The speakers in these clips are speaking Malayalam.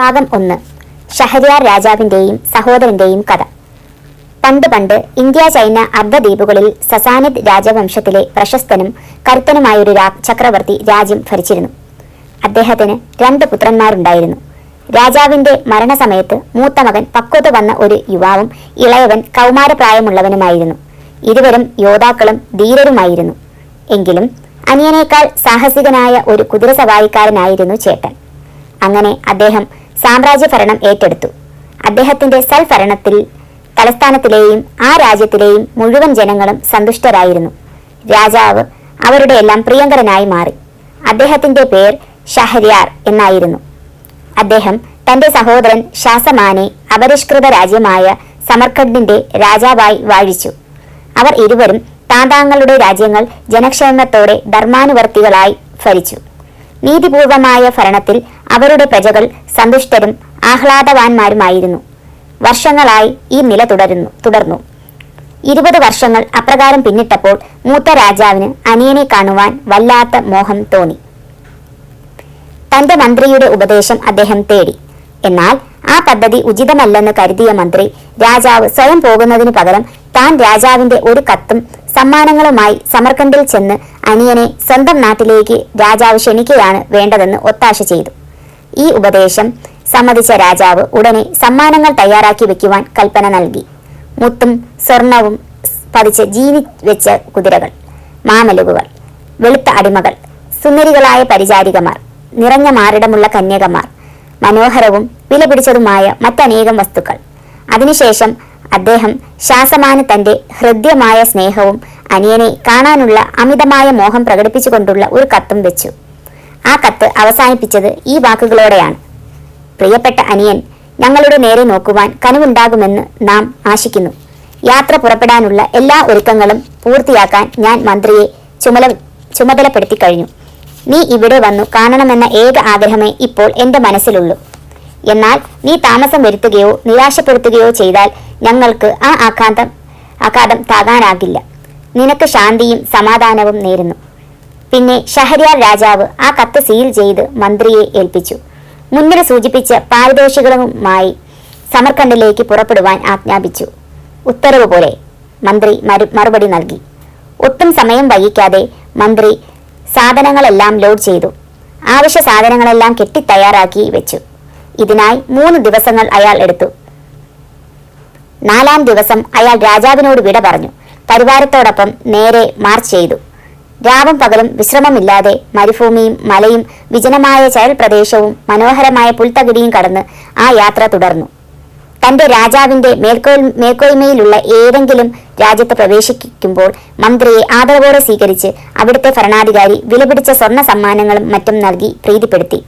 ഭാഗം ഒന്ന്. ഷഹരിയാർ രാജാവിന്റെയും സഹോദരന്റെയും കഥ. പണ്ട് പണ്ട് ഇന്ത്യ ചൈന അർദ്ധദ്വീപുകളിൽ സസാനിദ് രാജവംശത്തിലെ പ്രശസ്തനും കരുത്തനുമായൊരു ചക്രവർത്തി രാജ്യം ഭരിച്ചിരുന്നു. അദ്ദേഹത്തിന് രണ്ട് പുത്രന്മാരുണ്ടായിരുന്നു. രാജാവിന്റെ മരണസമയത്ത് മൂത്ത മകൻ പക്വത വന്ന ഒരു യുവാവും ഇളയവൻ കൗമാരപ്രായമുള്ളവനുമായിരുന്നു. ഇരുവരും യോദ്ധാക്കളും ധീരരുമായിരുന്നു. എങ്കിലും അനിയനേക്കാൾ സാഹസികനായ ഒരു കുതിരസവാരിക്കാരനായിരുന്നു ചേട്ടൻ. അങ്ങനെ അദ്ദേഹം സാമ്രാജ്യഭരണം ഏറ്റെടുത്തു. അദ്ദേഹത്തിന്റെ സൽഭരണത്തിൽ തലസ്ഥാനത്തിലെയും ആ രാജ്യത്തിലെയും മുഴുവൻ ജനങ്ങളും സന്തുഷ്ടരായിരുന്നു. രാജാവ് അവരുടെ എല്ലാം പ്രിയങ്കരനായി മാറി. അദ്ദേഹത്തിന്റെ പേർ ഷഹരിയാർ എന്നായിരുന്നു. അദ്ദേഹം തന്റെ സഹോദരൻ ഷാസമാനെ അപരിഷ്കൃത രാജ്യമായ സമർഖണ്ഡിന്റെ രാജാവായി വാഴിച്ചു. അവർ ഇരുവരും താന്താങ്ങളുടെ രാജ്യങ്ങൾ ജനക്ഷേമത്തോടെ ധർമാനുവർത്തികളായി ഭരിച്ചു. നീതിപൂർവമായ ഭരണത്തിൽ അവരുടെ പ്രജകൾ സന്തുഷ്ടരും ആഹ്ലാദവാന്മാരുമായിരുന്നു. വർഷങ്ങളായി ഈ നില തുടരുന്നു തുടർന്നു. ഇരുപത് വർഷങ്ങൾ അപ്രകാരം പിന്നിട്ടപ്പോൾ മൂത്ത രാജാവിന് അനിയനെ കാണുവാൻ വല്ലാത്ത മോഹം തോന്നി. തന്റെ മന്ത്രിയുടെ ഉപദേശം അദ്ദേഹം തേടി. എന്നാൽ ആ പദ്ധതി ഉചിതമല്ലെന്ന് കരുതിയ മന്ത്രി രാജാവ് സ്വയം പോകുന്നതിനു പകരം താൻ രാജാവിന്റെ ഒരു കത്തും സമ്മാനങ്ങളുമായി സമർക്കണ്ടിൽ ചെന്ന് അനിയനെ സ്വന്തം നാട്ടിലേക്ക് രാജാവ് ക്ഷണിക്കുകയാണ് വേണ്ടതെന്ന് ഒത്താശ ചെയ്തു. ഈ ഉപദേശം സമ്മതിച്ച രാജാവ് ഉടനെ സമ്മാനങ്ങൾ തയ്യാറാക്കി വെക്കുവാൻ കൽപ്പന നൽകി. മുത്തും സ്വർണവും പതിച്ച് ജീവി വെച്ച കുതിരകൾ മാമലുകുകൾ വെളുത്ത അടിമകൾ സുന്ദരികളായ പരിചാരികമാർ നിറഞ്ഞ മാറിടമുള്ള കന്യകമാർ മനോഹരവും വിലപിടിച്ചതുമായ മറ്റനേകം വസ്തുക്കൾ. അതിനുശേഷം അദ്ദേഹം ശാസമാന് തന്റെ ഹൃദ്യമായ സ്നേഹവും അനിയനെ കാണാനുള്ള അമിതമായ മോഹം പ്രകടിപ്പിച്ചുകൊണ്ടുള്ള ഒരു കത്തും വെച്ചു. ആ കത്ത് അവസാനിപ്പിച്ചത് ഈ വാക്കുകളോടെയാണ്. പ്രിയപ്പെട്ട അനിയൻ ഞങ്ങളുടെ നേരെ നോക്കുവാൻ കനിവുണ്ടാകുമെന്ന് നാം ആശിക്കുന്നു. യാത്ര പുറപ്പെടാനുള്ള എല്ലാ ഒരുക്കങ്ങളും പൂർത്തിയാക്കാൻ ഞാൻ മന്ത്രിയെ ചുമല ചുമതലപ്പെടുത്തി കഴിഞ്ഞു. നീ ഇവിടെ വന്നു കാണണമെന്ന ഏക ആഗ്രഹമേ ഇപ്പോൾ എന്റെ മനസ്സിലുള്ളൂ. എന്നാൽ നീ താമസം വരുത്തുകയോ നിരാശപ്പെടുത്തുകയോ ചെയ്താൽ ഞങ്ങൾക്ക് ആ ആഘാതം ആഘാതം താങ്ങാനാകില്ല. നിനക്ക് ശാന്തിയും സമാധാനവും നേരുന്നു. പിന്നെ ഷഹരിയാർ രാജാവ് ആ കത്ത് സീൽ ചെയ്ത് മന്ത്രിയെ ഏൽപ്പിച്ചു. മുന്നിൽ സൂചിപ്പിച്ച പാരിതോഷികളുമായി സമർക്കണ്ടിലേക്ക് പുറപ്പെടുവാൻ ആജ്ഞാപിച്ചു. ഉത്തരവ് പോലെ മന്ത്രി മറു മറുപടി നൽകി. ഒട്ടും സമയം വൈകിക്കാതെ മന്ത്രി സാധനങ്ങളെല്ലാം ലോഡ് ചെയ്തു. ആവശ്യ സാധനങ്ങളെല്ലാം കെട്ടി തയ്യാറാക്കി വെച്ചു. ഇതിനായി മൂന്ന് ദിവസങ്ങൾ അയാൾ എടുത്തു. നാലാം ദിവസം അയാൾ രാജാവിനോട് വിട പറഞ്ഞു. പരിവാരത്തോടൊപ്പം നേരെ മാർച്ച് ചെയ്തു. രാവും പകലും വിശ്രമമില്ലാതെ മരുഭൂമിയും മലയും വിജനമായ ചയൽ പ്രദേശവും മനോഹരമായ പുൽത്തകിടിയും കടന്ന് ആ യാത്ര തുടർന്നു. തന്റെ രാജാവിന്റെ മേൽക്കോൽ മേൽക്കോയ്മയിലുള്ള ഏതെങ്കിലും രാജ്യത്ത് പ്രവേശിക്കുമ്പോൾ മന്ത്രിയെ ആദരവോടെ സ്വീകരിച്ച് അവിടുത്തെ ഭരണാധികാരി വിലപിടിച്ച സ്വർണ സമ്മാനങ്ങളും മറ്റും നൽകി പ്രീതിപ്പെടുത്തി.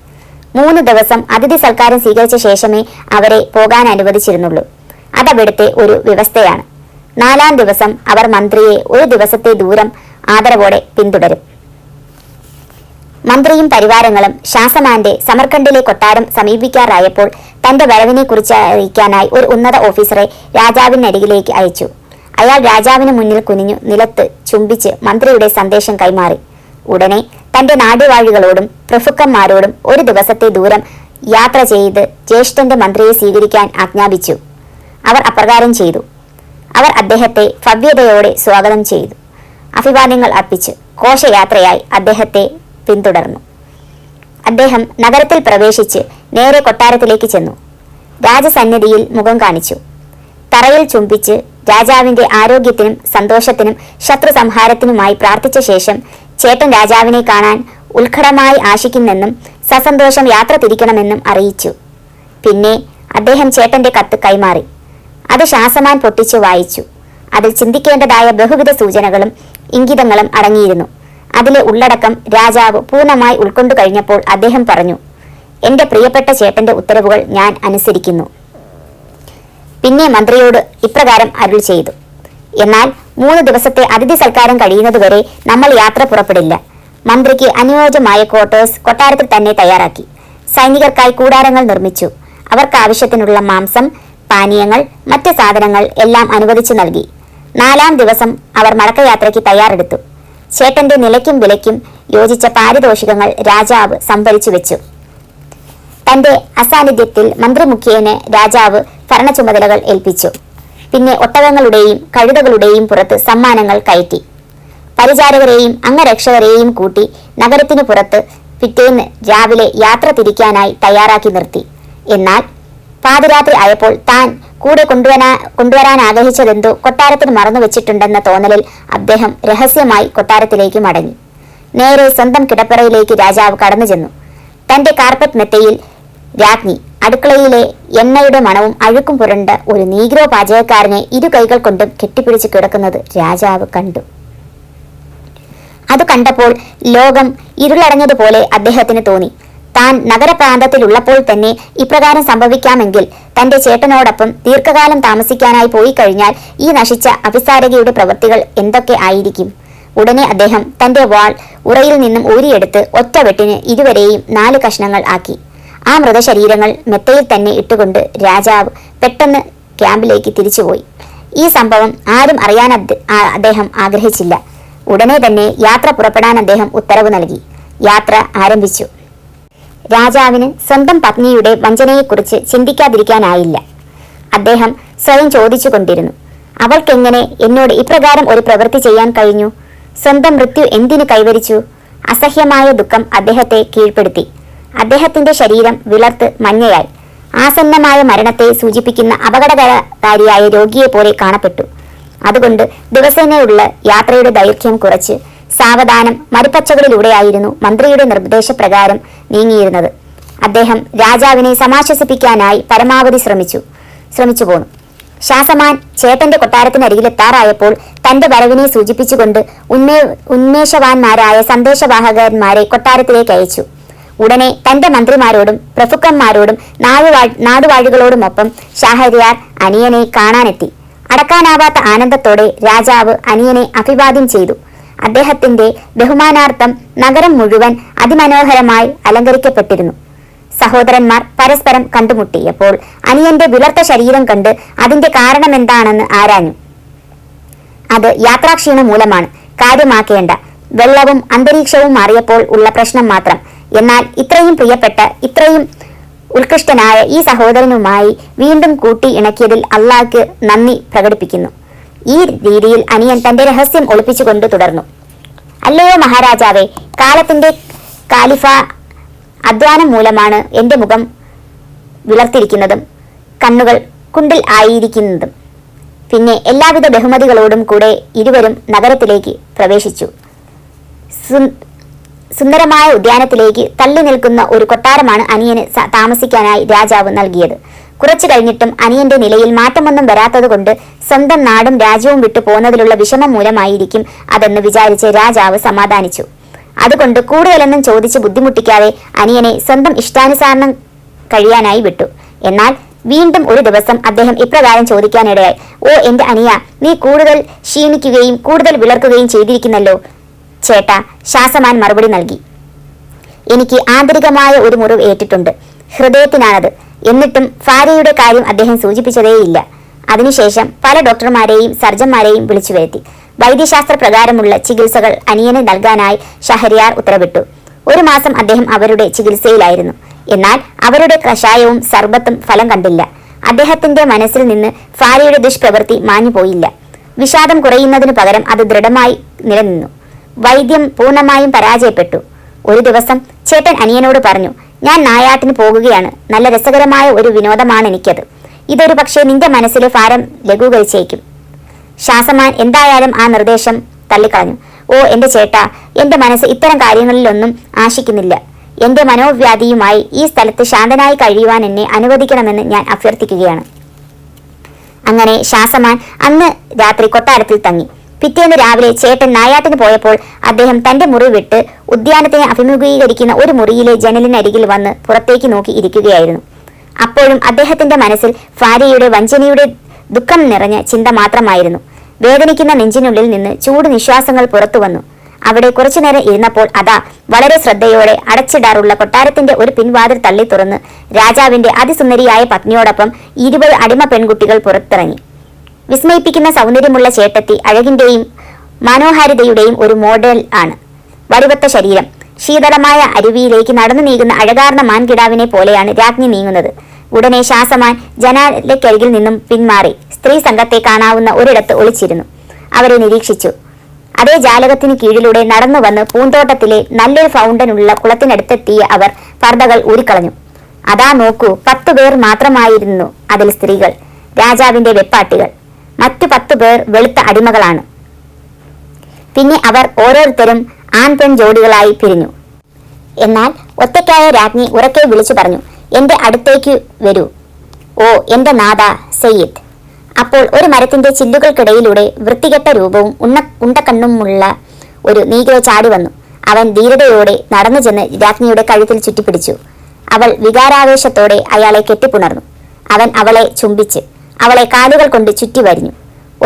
മൂന്ന് ദിവസം അതിഥി സൽക്കാരം സ്വീകരിച്ച ശേഷമേ അവരെ പോകാൻ അനുവദിച്ചിരുന്നുള്ളൂ. അതവിടുത്തെ ഒരു വ്യവസ്ഥയാണ്. നാലാം ദിവസം അവർ മന്ത്രിയെ ഒരു ദിവസത്തെ ദൂരം ആദരവോടെ പിന്തുടരും. മന്ത്രിയും പരിവാരങ്ങളും ഷാസമാന്റെ സമർഖണ്ഡിലെ കൊട്ടാരം സമീപിക്കാറായപ്പോൾ തന്റെ വരവിനെക്കുറിച്ച് അറിയിക്കാനായി ഒരു ഉന്നത ഓഫീസറെ രാജാവിനരികിലേക്ക് അയച്ചു. അയാൾ രാജാവിന് മുന്നിൽ കുനിഞ്ഞു നിലത്ത് ചുംബിച്ച് മന്ത്രിയുടെ സന്ദേശം കൈമാറി. ഉടനെ തന്റെ നാടുവാഴികളോടും പ്രഭുക്കന്മാരോടും ഒരു ദിവസത്തെ ദൂരം യാത്ര ചെയ്ത് ജ്യേഷ്ഠന്റെ മന്ത്രിയെ സ്വീകരിക്കാൻ ആജ്ഞാപിച്ചു. അവർ അപ്രകാരം ചെയ്തു. അവർ അദ്ദേഹത്തെ ഭവ്യതയോടെ സ്വാഗതം ചെയ്തു. അഭിവാദ്യങ്ങൾ അർപ്പിച്ച് ഘോഷയാത്രയായി അദ്ദേഹത്തെ പിന്തുടർന്നു. അദ്ദേഹം നഗരത്തിൽ പ്രവേശിച്ച് നേരെ കൊട്ടാരത്തിലേക്ക് ചെന്നു. രാജസന്നിധിയിൽ മുഖം കാണിച്ചു. തറയിൽ ചുംബിച്ച് രാജാവിന്റെ ആരോഗ്യത്തിനും സന്തോഷത്തിനും ശത്രു സംഹാരത്തിനുമായി പ്രാർത്ഥിച്ച ശേഷം ചേട്ടൻ രാജാവിനെ കാണാൻ ഉത്കടമായി ആശിക്കുന്നെന്നും സസന്തോഷം യാത്ര തിരിക്കണമെന്നും അറിയിച്ചു. പിന്നെ അദ്ദേഹം ചേട്ടന്റെ കത്ത് കൈമാറി. അത് ശാസമാൻ പൊട്ടിച്ചു വായിച്ചു. അതിൽ ചിന്തിക്കേണ്ടതായ ബഹുവിധ സൂചനകളും ഇംഗിതങ്ങളും അടങ്ങിയിരുന്നു. അതിലെ ഉള്ളടക്കം രാജാവ് പൂർണമായി ഉൾക്കൊണ്ടു കഴിഞ്ഞപ്പോൾ അദ്ദേഹം പറഞ്ഞു എന്റെ പ്രിയപ്പെട്ട ചേട്ടന്റെ ഉത്തരവുകൾ ഞാൻ അനുസരിക്കുന്നു. പിന്നെ മന്ത്രിയോട് ഇപ്രകാരം അരുൾ ചെയ്തു എന്നാൽ മൂന്ന് ദിവസത്തെ അതിഥി സൽക്കാരം കഴിയുന്നതുവരെ നമ്മൾ യാത്ര പുറപ്പെടില്ല. മന്ത്രിക്ക് അനുയോജ്യമായ ക്വാർട്ടേഴ്സ് കൊട്ടാരത്തിൽ തന്നെ തയ്യാറാക്കി. സൈനികർക്കായി കൂടാരങ്ങൾ നിർമ്മിച്ചു. അവർക്ക് ആവശ്യത്തിനുള്ള മാംസം പാനീയങ്ങൾ മറ്റ് സാധനങ്ങൾ എല്ലാം അനുവദിച്ചു നൽകി. നാലാം ദിവസം അവർ മടക്കയാത്രയ്ക്ക് തയ്യാറെടുത്തു. ചേട്ടന്റെ നിലയ്ക്കും വിലയ്ക്കും യോജിച്ച പാരിതോഷികങ്ങൾ രാജാവ് സംഭരിച്ചു വെച്ചു. തന്റെ അസാന്നിധ്യത്തിൽ മന്ത്രിമുഖ്യേനെ രാജാവ് ഭരണ ചുമതലകൾ ഏൽപ്പിച്ചു. പിന്നെ ഒട്ടകങ്ങളുടെയും കഴുതകളുടെയും പുറത്ത് സമ്മാനങ്ങൾ കയറ്റി. പരിചാരകരെയും അംഗരക്ഷകരെയും കൂട്ടി നഗരത്തിനു പുറത്ത് പിറ്റേന്ന് രാവിലെ യാത്ര തിരിക്കാനായി തയ്യാറാക്കി നിർത്തി. എന്നാൽ പാതിരാത്രി ആയപ്പോൾ താൻ കൂടെ കൊണ്ടുവരാ കൊണ്ടുവരാൻ ആഗ്രഹിച്ചതെന്തോ മറന്നു വെച്ചിട്ടുണ്ടെന്ന തോന്നലിൽ അദ്ദേഹം രഹസ്യമായി കൊട്ടാരത്തിലേക്ക് മടങ്ങി. നേരെ സ്വന്തം കിടപ്പറയിലേക്ക് രാജാവ് കടന്നു ചെന്നു തന്റെ കാർപ്പറ്റ് മെത്തയിൽ രാജ്ഞി അടുക്കളയിലെ എണ്ണയുടെ മണവും അഴുക്കും പുരണ്ട ഒരു നീഗ്രോ പാചകക്കാരനെ ഇരു കൈകൾ കൊണ്ടും കെട്ടിപ്പിടിച്ച് കിടക്കുന്നത് രാജാവ് കണ്ടു. അത് കണ്ടപ്പോൾ ലോകം ഇരുളടഞ്ഞതുപോലെ അദ്ദേഹത്തിന് തോന്നി. താൻ നഗരപ്രാന്തത്തിലുള്ളപ്പോൾ തന്നെ ഇപ്രകാരം സംഭവിക്കാമെങ്കിൽ തന്റെ ചേട്ടനോടൊപ്പം ദീർഘകാലം താമസിക്കാനായി പോയി കഴിഞ്ഞാൽ ഈ നശിച്ച അഭിസാരകയുടെ പ്രവൃത്തികൾ എന്തൊക്കെ ആയിരിക്കും? ഉടനെ അദ്ദേഹം തന്റെ വാൾ ഉറയിൽ നിന്നും ഊരിയെടുത്ത് ഒറ്റ വെട്ടിന് ഇരുവരെയും നാല് കഷ്ണങ്ങൾ ആക്കി. ആ മൃതശരീരങ്ങൾ മെത്തയിൽ തന്നെ ഇട്ടുകൊണ്ട് രാജാവ് പെട്ടെന്ന് ക്യാമ്പിലേക്ക് തിരിച്ചുപോയി. ഈ സംഭവം ആരും അറിയാൻ അദ്ദേഹം ആഗ്രഹിച്ചില്ല. ഉടനെ തന്നെ യാത്ര പുറപ്പെടാൻ അദ്ദേഹം ഉത്തരവ് നൽകി. യാത്ര ആരംഭിച്ചു. രാജാവിന് സ്വന്തം പത്നിയുടെ വഞ്ചനയെക്കുറിച്ച് ചിന്തിക്കാതിരിക്കാനായില്ല. അദ്ദേഹം സ്വയം ചോദിച്ചുകൊണ്ടിരുന്നു അവൾക്കെങ്ങനെ എന്നോട് ഇപ്രകാരം ഒരു പ്രവൃത്തി ചെയ്യാൻ കഴിഞ്ഞു? സ്വന്തം മൃത്യു എന്തിനു കൈവരിച്ചു? അസഹ്യമായ ദുഃഖം അദ്ദേഹത്തെ കീഴ്പ്പെടുത്തി. അദ്ദേഹത്തിന്റെ ശരീരം വിളർത്ത് മഞ്ഞയായി. ആസന്നമായ മരണത്തെ സൂചിപ്പിക്കുന്ന അപകടകാരിയായ രോഗിയെ പോലെ കാണപ്പെട്ടു. അതുകൊണ്ട് ദിവസേനയുള്ള യാത്രയുടെ ദൈർഘ്യം കുറച്ച് സാവധാനം മരുപ്പച്ചകളിലൂടെയായിരുന്നു മന്ത്രിയുടെ നിർദ്ദേശപ്രകാരം നീങ്ങിയിരുന്നത്. അദ്ദേഹം രാജാവിനെ സമാശ്വസിപ്പിക്കാനായി പരമാവധി ശ്രമിച്ചു ശ്രമിച്ചു പോന്നു. ശാസമാൻ ചേട്ടന്റെ കൊട്ടാരത്തിനരികിലെത്താറായപ്പോൾ തന്റെ വരവിനെ സൂചിപ്പിച്ചുകൊണ്ട് ഉന്മേ ഉന്മേഷവാന്മാരായ സന്ദേശവാഹകന്മാരെ കൊട്ടാരത്തിലേക്ക് അയച്ചു. ഉടനെ തന്റെ മന്ത്രിമാരോടും പ്രഭുക്കന്മാരോടും നാടുവാ നാടുവാഴികളോടുമൊപ്പം ഷാഹരിയാർ അനിയനെ കാണാനെത്തി. അടക്കാനാവാത്ത ആനന്ദത്തോടെ രാജാവ് അനിയനെ അഭിവാദ്യം ചെയ്തു. അദ്ദേഹത്തിന്റെ ബഹുമാനാർത്ഥം നഗരം മുഴുവൻ അതിമനോഹരമായി അലങ്കരിക്കപ്പെട്ടിരുന്നു. സഹോദരന്മാർ പരസ്പരം കണ്ടുമുട്ടിയപ്പോൾ അനിയന്റെ വിളർത്ത ശരീരം കണ്ട് അതിന്റെ കാരണമെന്താണെന്ന് ആരാഞ്ഞു. അത് യാത്രാക്ഷീണം മൂലമാണ്. കാര്യമാക്കേണ്ട. വെള്ളവും അന്തരീക്ഷവും മാറിയപ്പോൾ ഉള്ള പ്രശ്നം മാത്രം. എന്നാൽ ഇത്രയും പ്രിയപ്പെട്ട ഇത്രയും ഉത്കൃഷ്ടനായ ഈ സഹോദരനുമായി വീണ്ടും കൂട്ടി ഇണക്കിയതിൽ അള്ളാഹ്ക്ക് നന്ദി പ്രകടിപ്പിക്കുന്നു. ഈ രീതിയിൽ അനിയൻ തന്റെ രഹസ്യം ഒളിപ്പിച്ചുകൊണ്ട് തുടർന്നു. അല്ലയോ മഹാരാജാവേ കാലത്തിന്റെ കാലിഫ അധ്വാനം മൂലമാണ് എന്റെ മുഖം വിളർത്തിരിക്കുന്നതും കണ്ണുകൾ കുണ്ടിൽ ആയിരിക്കുന്നതും. പിന്നെ എല്ലാവിധ ബഹുമതികളോടും കൂടെ ഇരുവരും നഗരത്തിലേക്ക് പ്രവേശിച്ചു. സുന്ദരമായ ഉദ്യാനത്തിലേക്ക് തള്ളി നിൽക്കുന്ന ഒരു കൊട്ടാരമാണ് അനിയന് താമസിക്കാനായി രാജാവ് നൽകിയത്. കുറച്ചു കഴിഞ്ഞിട്ടും അനിയന്റെ നിലയിൽ മാറ്റമൊന്നും വരാത്തതുകൊണ്ട് സ്വന്തം നാടും രാജ്യവും വിട്ടു പോകുന്നതിലുള്ള വിഷമം മൂലമായിരിക്കും അതെന്ന് വിചാരിച്ച് രാജാവ് സമാധാനിച്ചു. അതുകൊണ്ട് കൂടുതലൊന്നും ചോദിച്ച് ബുദ്ധിമുട്ടിക്കാതെ അനിയനെ സ്വന്തം ഇഷ്ടാനുസാരണം കഴിയാനായി വിട്ടു. എന്നാൽ വീണ്ടും ഒരു ദിവസം അദ്ദേഹം ഇപ്രകാരം ചോദിക്കാനിടയായി ഓ എന്റെ അനിയ നീ കൂടുതൽ ക്ഷീണിക്കുകയും കൂടുതൽ വിളർക്കുകയും ചെയ്തിരിക്കുന്നല്ലോ. ചേട്ട ശാസമാൻ മറുപടി നൽകി. എനിക്ക് ആന്തരികമായ ഒരു മുറിവ് ഏറ്റിട്ടുണ്ട്. ഹൃദയത്തിനാണത്. എന്നിട്ടും ഫാരിയുടെ കാര്യം അദ്ദേഹം സൂചിപ്പിച്ചതേയില്ല. അതിനുശേഷം പല ഡോക്ടർമാരെയും സർജന്മാരെയും വിളിച്ചു വരുത്തി. വൈദ്യശാസ്ത്ര പ്രകാരമുള്ള ചികിത്സകൾ അനിയന് നൽകാനായി ഷഹരിയാർ ഉത്തരവിട്ടു. ഒരു മാസം അദ്ദേഹം അവരുടെ ചികിത്സയിലായിരുന്നു. എന്നാൽ അവരുടെ കഷായവും സർബത്തും ഫലം കണ്ടില്ല. അദ്ദേഹത്തിന്റെ മനസ്സിൽ നിന്ന് ഫാരിയുടെ ദുഷ്പ്രവൃത്തി മാഞ്ഞുപോയില്ല. വിഷാദം കുറയുന്നതിനു പകരം അത് ദൃഢമായി നിലനിന്നു. വൈദ്യം പൂർണമായും പരാജയപ്പെട്ടു. ഒരു ദിവസം ചേട്ടൻ അനിയനോട് പറഞ്ഞു ഞാൻ നായാട്ടിന് പോകുകയാണ്. നല്ല രസകരമായ ഒരു വിനോദമാണ് എനിക്കത്. ഇതൊരു പക്ഷേ നിന്റെ മനസ്സിലെ ഭാരം ലഘൂകരിച്ചേക്കും. ശാസമാൻ എന്തായാലും ആ നിർദ്ദേശം തള്ളിക്കളഞ്ഞു. ഓ എന്റെ ചേട്ടാ എന്റെ മനസ്സ് ഇത്തരം കാര്യങ്ങളിലൊന്നും ആശിക്കുന്നില്ല. എന്റെ മനോവ്യാധിയുമായി ഈ സ്ഥലത്ത് ശാന്തനായി കഴിയുവാൻ എന്നെ അനുവദിക്കണമെന്ന് ഞാൻ അഭ്യർത്ഥിക്കുകയാണ്. അങ്ങനെ ശാസമാൻ അന്ന് രാത്രി കൊട്ടാരത്തിൽ തങ്ങി. പിറ്റേന്ന് രാവിലെ ചേട്ടൻ നായാട്ടിന് പോയപ്പോൾ അദ്ദേഹം തന്റെ മുറി വിട്ട് ഉദ്യാനത്തിനെ അഭിമുഖീകരിക്കുന്ന ഒരു മുറിയിലെ ജനലിനരികിൽ വന്ന് പുറത്തേക്ക് നോക്കി ഇരിക്കുകയായിരുന്നു. അപ്പോഴും അദ്ദേഹത്തിന്റെ മനസ്സിൽ ഭാര്യയുടെ വഞ്ചനയുടെ ദുഃഖം നിറഞ്ഞ ചിന്ത മാത്രമായിരുന്നു. വേദനിക്കുന്ന നെഞ്ചിനുള്ളിൽ നിന്ന് ചൂട് നിശ്വാസങ്ങൾ പുറത്തു വന്നു. അവിടെ കുറച്ചുനേരം ഇരുന്നപ്പോൾ അതാ വളരെ ശ്രദ്ധയോടെ അടച്ചിടാറുള്ള കൊട്ടാരത്തിന്റെ ഒരു പിൻവാതിൽ തള്ളി തുറന്ന് രാജാവിന്റെ അതിസുന്ദരിയായ പത്നിയോടൊപ്പം ഇരുപത് അടിമ പെൺകുട്ടികൾ പുറത്തിറങ്ങി. വിസ്മയിപ്പിക്കുന്ന സൗന്ദര്യമുള്ള ചേട്ടത്തി അഴകിന്റെയും മനോഹാരിതയുടെയും ഒരു മോഡൽ ആണ്. വടിവത്ത ശരീരം. ശീതളമായ അരുവിയിലേക്ക് നടന്നു നീങ്ങുന്ന അഴകാർന്ന മാൻകിടാവിനെ പോലെയാണ് രാജ്ഞി നീങ്ങുന്നത്. ഉടനെ ശാസമാൻ ജനാലയ്ക്കരികിൽ നിന്നും പിന്മാറി സ്ത്രീ സംഘത്തെ കാണാവുന്ന ഒരിടത്ത് ഒളിച്ചിരുന്നു. അവരെ നിരീക്ഷിച്ചു. അതേ ജാലകത്തിന് കീഴിലൂടെ നടന്നു വന്ന് പൂന്തോട്ടത്തിലെ നല്ലൊരു ഫൗണ്ടനുള്ള കുളത്തിനടുത്തെത്തിയ അവർ പർദ്ദകൾ ഊരിക്കളഞ്ഞു. അതാ നോക്കൂ പത്തു പേർ മാത്രമായിരുന്നു അതിൽ സ്ത്രീകൾ. രാജാവിന്റെ വെപ്പാട്ടികൾ. മറ്റു പത്തു പേർ വെളുത്ത അടിമകളാണ്. പിന്നെ അവർ ഓരോരുത്തരും ആൺ പെൺ ജോഡികളായി പിരിഞ്ഞു. എന്നാൽ ഒറ്റയ്ക്കായ രാജ്ഞി ഉറക്കെ വിളിച്ചു പറഞ്ഞു എന്റെ അടുത്തേക്ക് വരൂ. ഓ എന്റെ നാഥ സയ്യിദ്. അപ്പോൾ ഒരു മരത്തിന്റെ ചില്ലുകൾക്കിടയിലൂടെ വൃത്തികെട്ട രൂപവും ഉണ്ണ ഉണ്ടക്കണ്ണുമുള്ള ഒരു നീഗ്രോ ചാടി വന്നു. അവൻ ധീരതയോടെ നടന്നു ചെന്ന് രാജ്ഞിയുടെ കഴുത്തിൽ ചുറ്റിപ്പിടിച്ചു. അവൾ വികാരാവേശത്തോടെ അയാളെ കെട്ടിപ്പുണർന്നു. അവൻ അവളെ ചുംബിച്ച് അവളെ കാലുകൾ കൊണ്ട് ചുറ്റി വരിഞ്ഞു.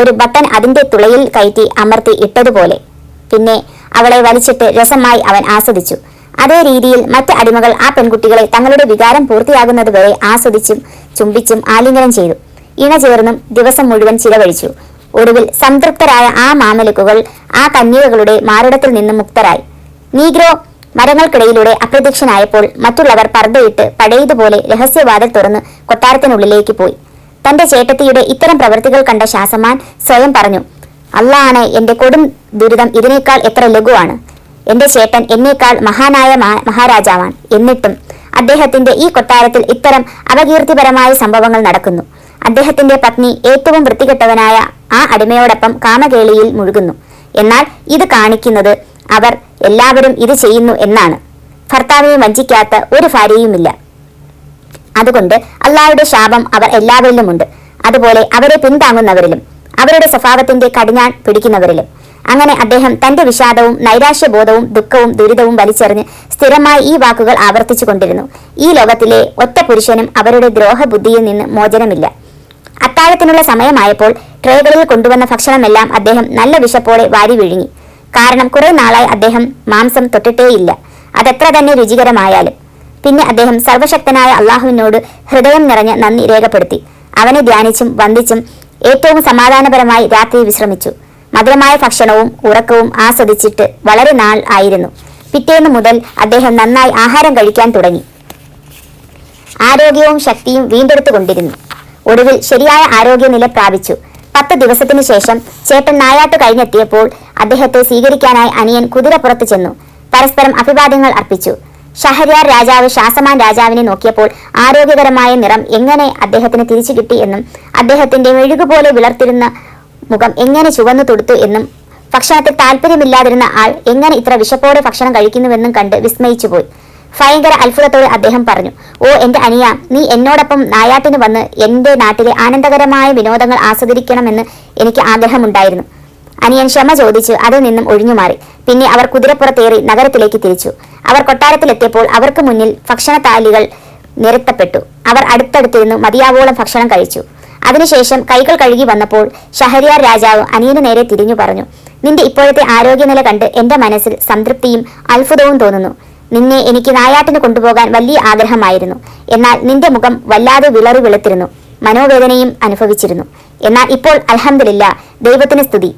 ഒരു ബട്ടൺ അതിന്റെ തുളയിൽ കയറ്റി അമർത്തി ഇട്ടതുപോലെ. പിന്നെ അവളെ വലിച്ചിട്ട് രസമായി അവൻ ആസ്വദിച്ചു. അതേ രീതിയിൽ മറ്റ് അടിമകൾ ആ പെൺകുട്ടികളെ തങ്ങളുടെ വികാരം പൂർത്തിയാകുന്നത് വരെ ആസ്വദിച്ചും ചുംബിച്ചും ആലിംഗനം ചെയ്തു. ഇണ ചേർന്നും ദിവസം മുഴുവൻ ചിലവഴിച്ചു. ഒടുവിൽ സംതൃപ്തരായ ആ മാമലക്കുകൾ ആ കന്യകകളുടെ മാറിടത്തിൽ നിന്നും മുക്തരായി. നീഗ്രോ മരങ്ങൾക്കിടയിലൂടെ അപ്രത്യക്ഷനായപ്പോൾ മറ്റുള്ളവർ പർദ്ദയിട്ട് പഴയതുപോലെ രഹസ്യവാതിൽ തുറന്ന് കൊട്ടാരത്തിനുള്ളിലേക്ക് പോയി. തന്റെ ചേട്ടത്തിയുടെ ഇത്തരം പ്രവൃത്തികൾ കണ്ട ശാസമാൻ സ്വയം പറഞ്ഞു അള്ളാണ് എന്റെ കൊടും ദുരിതം ഇതിനേക്കാൾ എത്ര ലഘുവാണ്. എന്റെ ചേട്ടൻ എന്നേക്കാൾ മഹാനായ മഹാരാജാവാണ്. എന്നിട്ടും അദ്ദേഹത്തിന്റെ ഈ കൊട്ടാരത്തിൽ ഇത്തരം അപകീർത്തിപരമായ സംഭവങ്ങൾ നടക്കുന്നു. അദ്ദേഹത്തിന്റെ പത്നി ഏറ്റവും വൃത്തികെട്ടവനായ ആ അടിമയോടൊപ്പം കാമകേളിയിൽ മുഴുകുന്നു. എന്നാൽ ഇത് കാണിക്കുന്നത് അവർ എല്ലാവരും ഇത് ചെയ്യുന്നു എന്നാണ്. ഭർത്താവിനെ വഞ്ചിക്കാത്ത ഒരു ഭാര്യയുമില്ല. അതുകൊണ്ട് അള്ളാഹുടെ ശാപം അവർ എല്ലാവരിലുമുണ്ട്. അതുപോലെ അവരെ പിന്താങ്ങുന്നവരിലും അവരുടെ സ്വഭാവത്തിന്റെ കടിഞ്ഞാൺ പിടിക്കുന്നവരിലും. അങ്ങനെ അദ്ദേഹം തന്റെ വിഷാദവും നൈരാശ്യബോധവും ദുഃഖവും ദുരിതവും വലിച്ചെറിഞ്ഞ് സ്ഥിരമായി ഈ വാക്കുകൾ ആവർത്തിച്ചു കൊണ്ടിരുന്നു ഈ ലോകത്തിലെ ഒറ്റ പുരുഷനും അവരുടെ ദ്രോഹബുദ്ധിയിൽ നിന്ന് മോചനമില്ല. അത്താഴത്തിനുള്ള സമയമായപ്പോൾ ട്രേകളിൽ കൊണ്ടുവന്ന ഭക്ഷണമെല്ലാം അദ്ദേഹം നല്ല വിശപ്പോടെ വാരി വിഴുങ്ങി. കാരണം കുറെ നാളായി അദ്ദേഹം മാംസം തൊട്ടിട്ടേയില്ല. അതെത്ര തന്നെ രുചികരമായാലും. പിന്നെ അദ്ദേഹം സർവശക്തനായ അള്ളാഹുവിനോട് ഹൃദയം നിറഞ്ഞ് നന്ദി രേഖപ്പെടുത്തി. അവനെ ധ്യാനിച്ചും വന്ദിച്ചും ഏറ്റവും സമാധാനപരമായി രാത്രി വിശ്രമിച്ചു. മധുരമായ ഭക്ഷണവും ഉറക്കവും ആസ്വദിച്ചിട്ട് വളരെ നാൾ ആയിരുന്നു. പിറ്റേന്ന് മുതൽ അദ്ദേഹം നന്നായി ആഹാരം കഴിക്കാൻ തുടങ്ങി. ആരോഗ്യവും ശക്തിയും വീണ്ടെടുത്തുകൊണ്ടിരുന്നു. ഒടുവിൽ ശരിയായ ആരോഗ്യനില പ്രാപിച്ചു. പത്ത് ദിവസത്തിനു ശേഷം ചേട്ടൻ നായാട്ട് കഴിഞ്ഞെത്തിയപ്പോൾ അദ്ദേഹത്തെ സ്വീകരിക്കാനായി അനിയൻ കുതിരപ്പുറത്ത് ചെന്നു. പരസ്പരം അഭിവാദ്യങ്ങൾ അർപ്പിച്ചു. ഷഹര്യാർ രാജാവ് ഷാസമാൻ രാജാവിനെ നോക്കിയപ്പോൾ ആരോഗ്യകരമായ നിറം എങ്ങനെ അദ്ദേഹത്തിന് തിരിച്ചു കിട്ടി എന്നും അദ്ദേഹത്തിന്റെ മെഴുകുപോലെ വിളർത്തിരുന്ന മുഖം എങ്ങനെ ചുവന്നു തൊടുത്തു എന്നും ഭക്ഷണത്തിൽ താല്പര്യമില്ലാതിരുന്ന ആൾ എങ്ങനെ ഇത്ര വിശപ്പോടെ ഭക്ഷണം കഴിക്കുന്നുവെന്നും കണ്ട് വിസ്മയിച്ചുപോയി ഭയങ്കര അത്ഭുതത്തോടെ അദ്ദേഹം പറഞ്ഞു ഓ എന്റെ അനിയ നീ എന്നോടൊപ്പം നായാട്ടിന് വന്ന് എന്റെ നാട്ടിലെ ആനന്ദകരമായ വിനോദങ്ങൾ ആസ്വദിക്കണമെന്ന് എനിക്ക് ആഗ്രഹമുണ്ടായിരുന്നു. അനിയൻ ക്ഷമ ചോദിച്ചു അതിൽ നിന്നും ഒഴിഞ്ഞുമാറി. പിന്നെ അവർ കുതിരപ്പുറത്തേറി നഗരത്തിലേക്ക് തിരിച്ചു. അവർ കൊട്ടാരത്തിലെത്തിയപ്പോൾ അവർക്ക് മുന്നിൽ ഭക്ഷണത്താലികൾ നിരത്തപ്പെട്ടു. അവർ അടുത്തടുത്തിരുന്ന് മതിയാവോളം ഭക്ഷണം കഴിച്ചു. അതിനുശേഷം കൈകൾ കഴുകി വന്നപ്പോൾ ഷഹരിയാർ രാജാവ് അനിയന് നേരെ തിരിഞ്ഞു പറഞ്ഞു നിന്റെ ഇപ്പോഴത്തെ ആരോഗ്യനില കണ്ട് എന്റെ മനസ്സിൽ സംതൃപ്തിയും അത്ഭുതവും തോന്നുന്നു. നിന്നെ എനിക്ക് നായാട്ടിന് കൊണ്ടുപോകാൻ വലിയ ആഗ്രഹമായിരുന്നു. എന്നാൽ നിന്റെ മുഖം വല്ലാതെ വിളറി വെളുത്തിരുന്നു. മനോവേദനയും അനുഭവിച്ചിരുന്നു. എന്നാൽ ഇപ്പോൾ അലഹമില്ല ദൈവത്തിന് സ്തുതി.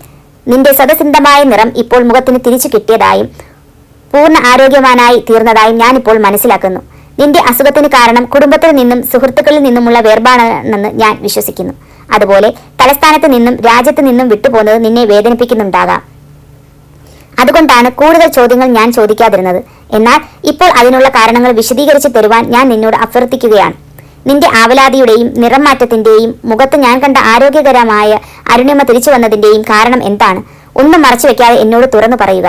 നിന്റെ സദസിന്ധമായ നിറം ഇപ്പോൾ മുഖത്തിന് തിരിച്ചു കിട്ടിയതായും പൂർണ ആരോഗ്യവാനായി തീർന്നതായും ഞാനിപ്പോൾ മനസ്സിലാക്കുന്നു. നിന്റെ അസുഖത്തിന് കാരണം കുടുംബത്തിൽ നിന്നും സുഹൃത്തുക്കളിൽ നിന്നുമുള്ള വേർപാടാണെന്ന് ഞാൻ വിശ്വസിക്കുന്നു. അതുപോലെ തലസ്ഥാനത്ത് നിന്നും രാജ്യത്ത് നിന്നും വിട്ടുപോകുന്നത് നിന്നെ വേദനിപ്പിക്കുന്നുണ്ടാകാം. അതുകൊണ്ടാണ് കൂടുതൽ ചോദ്യങ്ങൾ ഞാൻ ചോദിക്കാതിരുന്നത്. എന്നാൽ ഇപ്പോൾ അതിനുള്ള കാരണങ്ങൾ വിശദീകരിച്ചു തരുവാൻ ഞാൻ നിന്നോട് അഭ്യർത്ഥിക്കുകയാണ്. നിന്റെ ആവലാതിയുടെയും നിറം മാറ്റത്തിന്റെയും മുഖത്ത് ഞാൻ കണ്ട ആരോഗ്യകരമായ അരുണിമ തിരിച്ചു വന്നതിന്റെയും കാരണം എന്താണ്? ഒന്നും മറച്ചു വെക്കാതെ എന്നോട് തുറന്നു പറയുക.